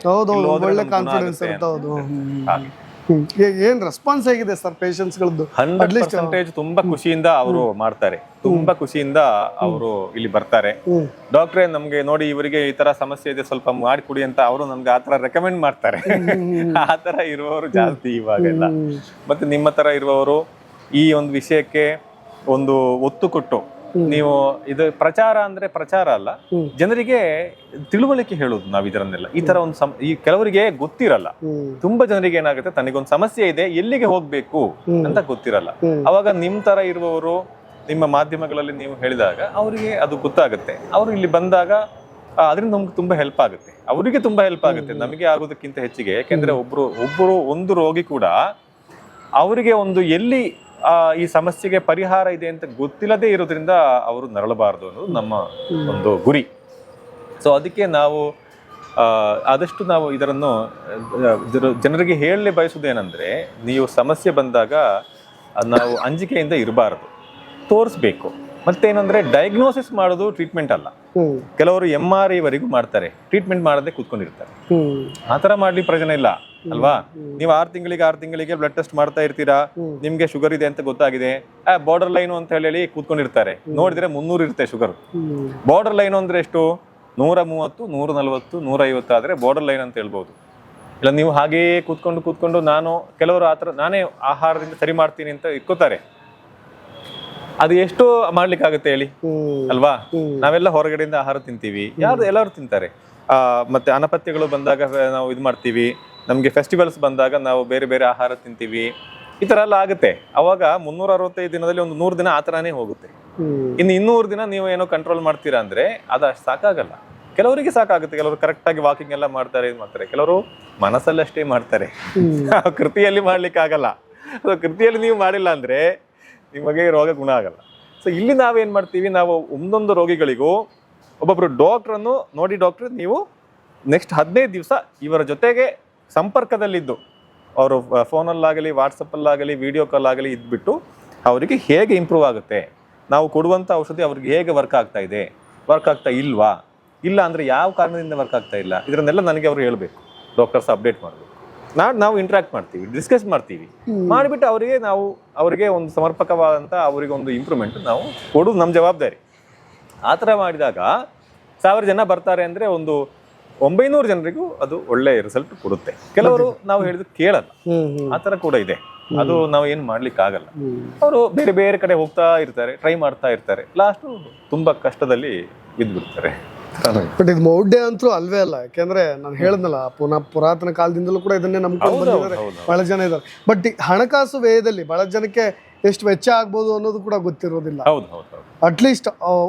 ಏನ್ ರೆಸ್ಪಾನ್ಸ್ ಆಗಿದೆ ಸರ್ ಪೇಷಂಟ್ಸ್ಗಳದ್ದು ಹಂಡ್ರೆಡ್ ಪರ್ಸೆಂಟೇಜ್ ತುಂಬಾ ಖುಷಿಯಿಂದ ಅವರು ಮಾಡ್ತಾರೆ. ತುಂಬಾ ಖುಷಿಯಿಂದ ಅವರು ಇಲ್ಲಿ ಬರ್ತಾರೆ. ಡಾಕ್ಟ್ರೆ ಡಾಕ್ಟ್ರೇ ನಮ್ಗೆ ನೋಡಿ ಇವರಿಗೆ ಈ ತರ ಸಮಸ್ಯೆ ಇದೆ ಸ್ವಲ್ಪ ಮಾಡಿಕೊಡಿ ಅಂತ ಅವರು ನಮ್ಗೆ ಆತರ ರೆಕಮೆಂಡ್ ಮಾಡ್ತಾರೆ. ಆತರ ಇರುವವರು ಜಾಸ್ತಿ ಇವಾಗೆಲ್ಲ. ಮತ್ತೆ ನಿಮ್ಮ ತರ ಇರುವವರು ಈ ಒಂದು ವಿಷಯಕ್ಕೆ ಒಂದು ಒತ್ತು ಕೊಟ್ಟು ನೀವು ಇದು ಪ್ರಚಾರ ಅಂದ್ರೆ ಪ್ರಚಾರ ಅಲ್ಲ. ಜನರಿಗೆ ತಿಳುವಳಿಕೆ ಹೇಳುದು ನಾವು ಇದರನ್ನೆಲ್ಲ. ಈ ತರ ಒಂದು ಈ ಕೆಲವರಿಗೆ ಗೊತ್ತಿರಲ್ಲ. ತುಂಬಾ ಜನರಿಗೆ ಏನಾಗುತ್ತೆ ತನಗೊಂದು ಸಮಸ್ಯೆ ಇದೆ ಎಲ್ಲಿಗೆ ಹೋಗ್ಬೇಕು ಅಂತ ಗೊತ್ತಿರಲ್ಲ. ಅವಾಗ ನಿಮ್ ತರ ಇರುವವರು ನಿಮ್ಮ ಮಾಧ್ಯಮಗಳಲ್ಲಿ ನೀವು ಹೇಳಿದಾಗ ಅವರಿಗೆ ಅದು ಗೊತ್ತಾಗುತ್ತೆ. ಅವರು ಇಲ್ಲಿ ಬಂದಾಗ ಅದರಿಂದ ನಮ್ಗೆ ತುಂಬಾ ಹೆಲ್ಪ್ ಆಗುತ್ತೆ. ಅವರಿಗೆ ತುಂಬಾ ಹೆಲ್ಪ್ ಆಗುತ್ತೆ. ನಮಗೆ ಆಗೋದಕ್ಕಿಂತ ಹೆಚ್ಚಿಗೆ. ಯಾಕೆಂದ್ರೆ ಒಬ್ರು ಒಬ್ಬರು ಒಂದು ರೋಗಿ ಕೂಡ ಅವರಿಗೆ ಒಂದು ಎಲ್ಲಿ ಈ ಸಮಸ್ಯೆಗೆ ಪರಿಹಾರ ಇದೆ ಅಂತ ಗೊತ್ತಿಲ್ಲದೆ ಇರೋದ್ರಿಂದ ಅವರು ನರಳಬಾರದು ಅನ್ನೋದು ನಮ್ಮ ಒಂದು ಗುರಿ. ಸೊ ಅದಕ್ಕೆ ನಾವು ಆ, ಆದಷ್ಟು ನಾವು ಇದರನ್ನು ಇದರ- ಜನರಿಗೆ ಹೇಳಲೇ ಬಯಸುವುದೇನೆಂದ್ರೆ ನೀವು ಸಮಸ್ಯೆ ಬಂದಾಗ ನಾವು ಅಂಜಿಕೆಯಿಂದ ಇರಬಾರದು. ತೋರಿಸ್ಬೇಕು. ಮತ್ತೇನಂದ್ರೆ ಡಯಾಗ್ನೋಸಿಸ್ ಮಾಡೋದು ಟ್ರೀಟ್ಮೆಂಟ್ ಅಲ್ಲ. ಕೆಲವರು ಎಂ ಆರ್ ಐ ವರೆಗೂ ಮಾಡ್ತಾರೆ. ಟ್ರೀಟ್ಮೆಂಟ್ ಮಾಡದೆ ಕೂತ್ಕೊಂಡಿರ್ತಾರೆ. ಆ ಥರ ಮಾಡ್ಲಿಕ್ಕೆ ಪ್ರಯೋಜನ ಇಲ್ಲ. ಅಲ್ವಾ? ನೀವು ಆರು ತಿಂಗಳಿಗೆ ಆರು ತಿಂಗಳಿಗೆ ಬ್ಲಡ್ ಟೆಸ್ಟ್ ಮಾಡ್ತಾ ಇರ್ತೀರಾ? ನಿಮ್ಗೆ ಶುಗರ್ ಇದೆ ಅಂತ ಗೊತ್ತಾಗಿದೆ. ಆ ಬಾರ್ಡರ್ ಲೈನ್ ಅಂತ ಹೇಳಿ ಕೂತ್ಕೊಂಡಿರ್ತಾರೆ. ನೋಡಿದ್ರೆ ಮುನ್ನೂರು ಇರುತ್ತೆ ಶುಗರ್ ಬಾರ್ಡರ್ ಲೈನ್ ಅಂದ್ರೆ ಎಷ್ಟು? ನೂರ ಮೂವತ್ತು ನೂರ ನಲವತ್ತು ನೂರ ಐವತ್ತು ಆದ್ರೆ ಬಾರ್ಡರ್ ಲೈನ್ ಅಂತ ಹೇಳ್ಬೋದು. ಇಲ್ಲ ನೀವು ಹಾಗೆಯೇ ಕೂತ್ಕೊಂಡು ಕೂತ್ಕೊಂಡು ನಾನು ಕೆಲವರು ಆತರ ನಾನೇ ಆಹಾರದಿಂದ ಸರಿ ಮಾಡ್ತೀನಿ ಅಂತ ಇಕ್ಕೋತಾರೆ. ಅದು ಎಷ್ಟು ಮಾಡ್ಲಿಕ್ಕೆ ಆಗುತ್ತೆ ಹೇಳಿ ಅಲ್ವಾ? ನಾವೆಲ್ಲ ಹೊರಗಡೆಯಿಂದ ಆಹಾರ ತಿಂತೀವಿ. ಯಾರು ಎಲ್ಲರೂ ತಿಂತಾರೆ. ಆ ಮತ್ತೆ ಅನಪತ್ಯಗಳು ಬಂದಾಗ ನಾವು ಇದು ಮಾಡ್ತೀವಿ. ನಮಗೆ ಫೆಸ್ಟಿವಲ್ಸ್ ಬಂದಾಗ ನಾವು ಬೇರೆ ಬೇರೆ ಆಹಾರ ತಿಂತೀವಿ. ಈ ತರ ಎಲ್ಲ ಆಗುತ್ತೆ. ಅವಾಗ ಮುನ್ನೂರ ಅರವತ್ತೈದು ದಿನದಲ್ಲಿ ಒಂದು ನೂರು ದಿನ ಆ ಥರನೇ ಹೋಗುತ್ತೆ. ಇನ್ನು ಇನ್ನೂರು ದಿನ ನೀವು ಏನೋ ಕಂಟ್ರೋಲ್ ಮಾಡ್ತೀರಾ ಅಂದ್ರೆ ಅದು ಅಷ್ಟು ಸಾಕಾಗಲ್ಲ. ಕೆಲವರಿಗೆ ಸಾಕಾಗುತ್ತೆ. ಕೆಲವರು ಕರೆಕ್ಟಾಗಿ ವಾಕಿಂಗ್ ಎಲ್ಲ ಮಾಡ್ತಾರೆ ಇದು ಮಾಡ್ತಾರೆ ಕೆಲವರು ಮನಸ್ಸಲ್ಲಷ್ಟೇ ಮಾಡ್ತಾರೆ. ಕೃತಿಯಲ್ಲಿ ಮಾಡ್ಲಿಕ್ಕೆ ಆಗಲ್ಲ. ಸೊ ಕೃತಿಯಲ್ಲಿ ನೀವು ಮಾಡಿಲ್ಲ ಅಂದ್ರೆ ನಿಮಗೆ ರೋಗ ಗುಣ ಆಗಲ್ಲ. ಸೊ ಇಲ್ಲಿ ನಾವೇನ್ ಮಾಡ್ತೀವಿ? ನಾವು ಒಂದೊಂದು ರೋಗಿಗಳಿಗೂ ಒಬ್ಬೊಬ್ರು ಡಾಕ್ಟ್ರನ್ನು ನೋಡಿ ಡಾಕ್ಟ್ರ್ ನೀವು ನೆಕ್ಸ್ಟ್ ಹದಿನೈದು ದಿವಸ ಇವರ ಜೊತೆಗೆ ಸಂಪರ್ಕದಲ್ಲಿದ್ದು. ಅವರು ಫೋನಲ್ಲಾಗಲಿ ವಾಟ್ಸಪ್ಪಲ್ಲಾಗಲಿ ವಿಡಿಯೋ ಕಾಲ್ ಆಗಲಿ ಇದ್ಬಿಟ್ಟು ಅವರಿಗೆ ಹೇಗೆ ಇಂಪ್ರೂವ್ ಆಗುತ್ತೆ? ನಾವು ಕೊಡುವಂಥ ಔಷಧಿ ಅವ್ರಿಗೆ ಹೇಗೆ ವರ್ಕ್ ಆಗ್ತಾ ಇದೆ? ವರ್ಕ್ ಆಗ್ತಾ ಇಲ್ವಾ? ಇಲ್ಲ ಅಂದರೆ ಯಾವ ಕಾರಣದಿಂದ ವರ್ಕ್ ಆಗ್ತಾ ಇಲ್ಲ? ಇದರನ್ನೆಲ್ಲ ನನಗೆ ಅವರು ಹೇಳಬೇಕು. ಡಾಕ್ಟರ್ಸ್ ಅಪ್ಡೇಟ್ ಮಾಡಬೇಕು. ನಾಡ್ ನಾವು ಇಂಟ್ರಾಕ್ಟ್ ಮಾಡ್ತೀವಿ ಡಿಸ್ಕಸ್ ಮಾಡ್ತೀವಿ. ಮಾಡಿಬಿಟ್ಟು ಅವರಿಗೆ ನಾವು ಅವರಿಗೆ ಒಂದು ಸಮರ್ಪಕವಾದಂಥ ಅವರಿಗೆ ಒಂದು ಇಂಪ್ರೂವ್ಮೆಂಟ್ ನಾವು ಕೊಡೋದು ನಮ್ಮ ಜವಾಬ್ದಾರಿ. ಆ ಥರ ಮಾಡಿದಾಗ ಸಾವಿರ ಜನ ಬರ್ತಾರೆ ಅಂದರೆ ಒಂದು ಒಂಬೈನೂರು ಜನರಿಗೂ ಅದು ಒಳ್ಳೆ ರಿಸಲ್ಟ್ ಕೊಡುತ್ತೆ. ಕೆಲವರು ನಾವು ಹೇಳಿದ್ ಕೇಳಲ್ಲ. ಆ ತರ ಕೂಡ ಇದೆ. ಅದು ನಾವು ಏನು ಮಾಡ್ಲಿಕ್ಕೆ ಆಗಲ್ಲ. ಅವರು ಬೇರೆ ಬೇರೆ ಕಡೆ ಹೋಗ್ತಾ ಇರ್ತಾರೆ ಟ್ರೈ ಮಾಡ್ತಾ ಇರ್ತಾರೆ. ಲಾಸ್ಟ್ ತುಂಬಾ ಕಷ್ಟದಲ್ಲಿ ಬಿದ್ದ್ಬಿಡ್ತಾರೆ. ಬಟ್ ಇದು ಮೌಢ್ಯ ಅಂತೂ ಅಲ್ವೇ ಅಲ್ಲ. ಯಾಕೆಂದ್ರೆ ನಾನು ಹೇಳಿದ್ನಲ್ಲ ಪುನಃ ಪುರಾತನ ಕಾಲದಿಂದಲೂ ಕೂಡ ಇದನ್ನೇ ನಂಬ್ಕೊಂಡು ಹೌದು, ಬಂದಿದ್ದಾರೆ. ಬಹಳ ಜನ ಇದ್ದಾರೆ. ಬಟ್ ಹಣಕಾಸು ವ್ಯಯದಲ್ಲಿ ಬಹಳ ಜನಕ್ಕೆ ಎಷ್ಟು ವೆಚ್ಚ ಆಗ್ಬೋದು ಅನ್ನೋದು ಕೂಡ ಗೊತ್ತಿರೋದಿಲ್ಲ. ಹೌದು ಹೌದು ಹೌದು. ಅಟ್ಲೀಸ್ಟ್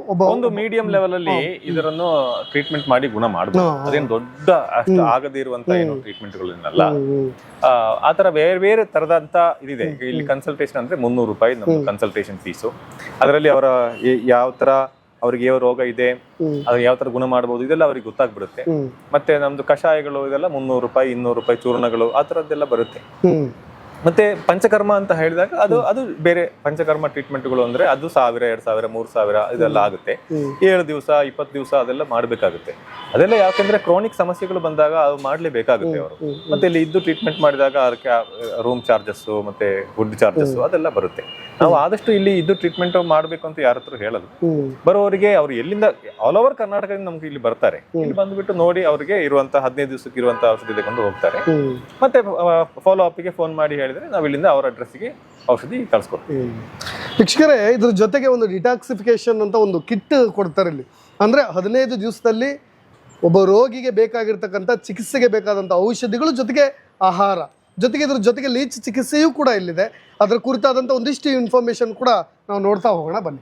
ಒಬ್ಬ ಒಂದು ಮೀಡಿಯಂ ಲೆವೆಲ್ ಅಲ್ಲಿ ಇದರನ್ನು ಟ್ರೀಟ್ಮೆಂಟ್ ಮಾಡಿ ಗುಣ ಮಾಡಬಹುದು. ಅದೇನು ದೊಡ್ಡ ಅಷ್ಟು ಆಗದೇ ಇರುವಂತ ಏನು ಟ್ರೀಟ್ಮೆಂಟ್ಗಳೇನಲ್ಲ ಹ್ಮ್, ಆ, ತರ ಬೇರೆ ಬೇರೆ ತರದಂತ ಇದಿದೆ. ಇಲ್ಲಿ ಕನ್ಸಲ್ಟೇಷನ್ ಅಂದ್ರೆ ಮುನ್ನೂರು ರೂಪಾಯಿ ನಮ್ಮ ಕನ್ಸಲ್ಟೇಷನ್ ಫೀಸು ಅದರಲ್ಲಿ ಅವರ ಯಾವ ತರ ಅವ್ರಿಗೆ ಯಾವ ರೋಗ ಇದೆ ಹ್ಮ್. ಅದು ಯಾವ ತರ ಗುಣ ಮಾಡಬಹುದು ಇದೆಲ್ಲ ಅವ್ರಿಗೆ ಗೊತ್ತಾಗ್ಬಿಡುತ್ತೆ. ಮತ್ತೆ ನಮ್ದು ಕಷಾಯಗಳು ಇದೆಲ್ಲ ಮುನ್ನೂರು ರೂಪಾಯಿ ಇನ್ನೂರು ರೂಪಾಯಿ ಚೂರ್ಣಗಳು ಆ ತರದ್ದೆಲ್ಲ ಬರುತ್ತೆ. ಮತ್ತೆ ಪಂಚಕರ್ಮ ಅಂತ ಹೇಳಿದಾಗ ಅದು ಅದು ಬೇರೆ ಪಂಚಕರ್ಮ ಟ್ರೀಟ್ಮೆಂಟ್ಗಳು ಅಂದ್ರೆ ಅದು ಸಾವಿರ ಎರಡ್ ಸಾವಿರ ಮೂರ್ ಸಾವಿರ ಇದೆಲ್ಲ ಆಗುತ್ತೆ. ಏಳು ದಿವಸ ಇಪ್ಪತ್ತು ದಿವಸ ಅದೆಲ್ಲ ಮಾಡ್ಬೇಕಾಗುತ್ತೆ. ಅದೆಲ್ಲ ಯಾಕಂದ್ರೆ ಕ್ರೋನಿಕ್ ಸಮಸ್ಯೆಗಳು ಬಂದಾಗ ಅದು ಮಾಡಲೇಬೇಕಾಗುತ್ತೆ ಅವರು. ಮತ್ತೆ ಇಲ್ಲಿ ಇದ್ದು ಟ್ರೀಟ್ಮೆಂಟ್ ಮಾಡಿದಾಗ ಅದಕ್ಕೆ ರೂಮ್ ಚಾರ್ಜಸ್ ಮತ್ತೆ ಫುಡ್ ಚಾರ್ಜಸ್ ಅದೆಲ್ಲ ಬರುತ್ತೆ. ನಾವು ಆದಷ್ಟು ಇಲ್ಲಿ ಇದ್ದು ಟ್ರೀಟ್ಮೆಂಟ್ ಮಾಡ್ಬೇಕು ಅಂತ ಯಾರ ಹತ್ರ ಹೇಳೋದು ಹ್ಮ್, ಬರೋರಿಗೆ ಅವ್ರು ಎಲ್ಲಿಂದ ಆಲ್ ಓವರ್ ಕರ್ನಾಟಕದಿಂದ ನಮ್ಗೆ ಇಲ್ಲಿ ಬರ್ತಾರೆ. ಇಲ್ಲಿ ಬಂದ್ಬಿಟ್ಟು ನೋಡಿ ಅವ್ರಿಗೆ ಇರುವಂತಹ ಹದಿನೈದು ದಿವಸಕ್ಕೆ ಇರುವಂತಹ ಔಷಧಿ ತಗೊಂಡು ಹೋಗ್ತಾರೆ. ಮತ್ತೆ ಫಾಲೋ ಅಪ್ಗೆ ಫೋನ್ ಮಾಡಿ ಹೇಳಿದ್ರೆ ನಾವು ಇಲ್ಲಿಂದ ಅವರ ಅಡ್ರೆಸ್ಗೆ ಔಷಧಿ ಕಳಿಸ್ಕೊಡ್ತೀವಿ. ವೀಕ್ಷಕರೇ, ಇದ್ರ ಜೊತೆಗೆ ಒಂದು ಡಿಟಾಕ್ಸಿಫಿಕೇಶನ್ ಅಂತ ಒಂದು ಕಿಟ್ ಕೊಡ್ತಾರೆ ಇಲ್ಲಿ. ಅಂದ್ರೆ ಹದಿನೈದು ದಿವಸದಲ್ಲಿ ಒಬ್ಬ ರೋಗಿಗೆ ಬೇಕಾಗಿರ್ತಕ್ಕಂಥ ಚಿಕಿತ್ಸೆಗೆ ಬೇಕಾದಂಥ ಔಷಧಿಗಳು ಜೊತೆಗೆ ಆಹಾರ. ಜೊತೆಗೆ ಇದ್ರ ಜೊತೆಗೆ ಲೀಚ್ ಚಿಕಿತ್ಸೆಯೂ ಕೂಡ ಇಲ್ಲಿದೆ. ಅದರ ಕುರಿತಾದಂಥ ಒಂದಿಷ್ಟು ಇನ್ಫಾರ್ಮೇಶನ್ ಕೂಡ ನಾವು ನೋಡ್ತಾ ಹೋಗೋಣ, ಬನ್ನಿ.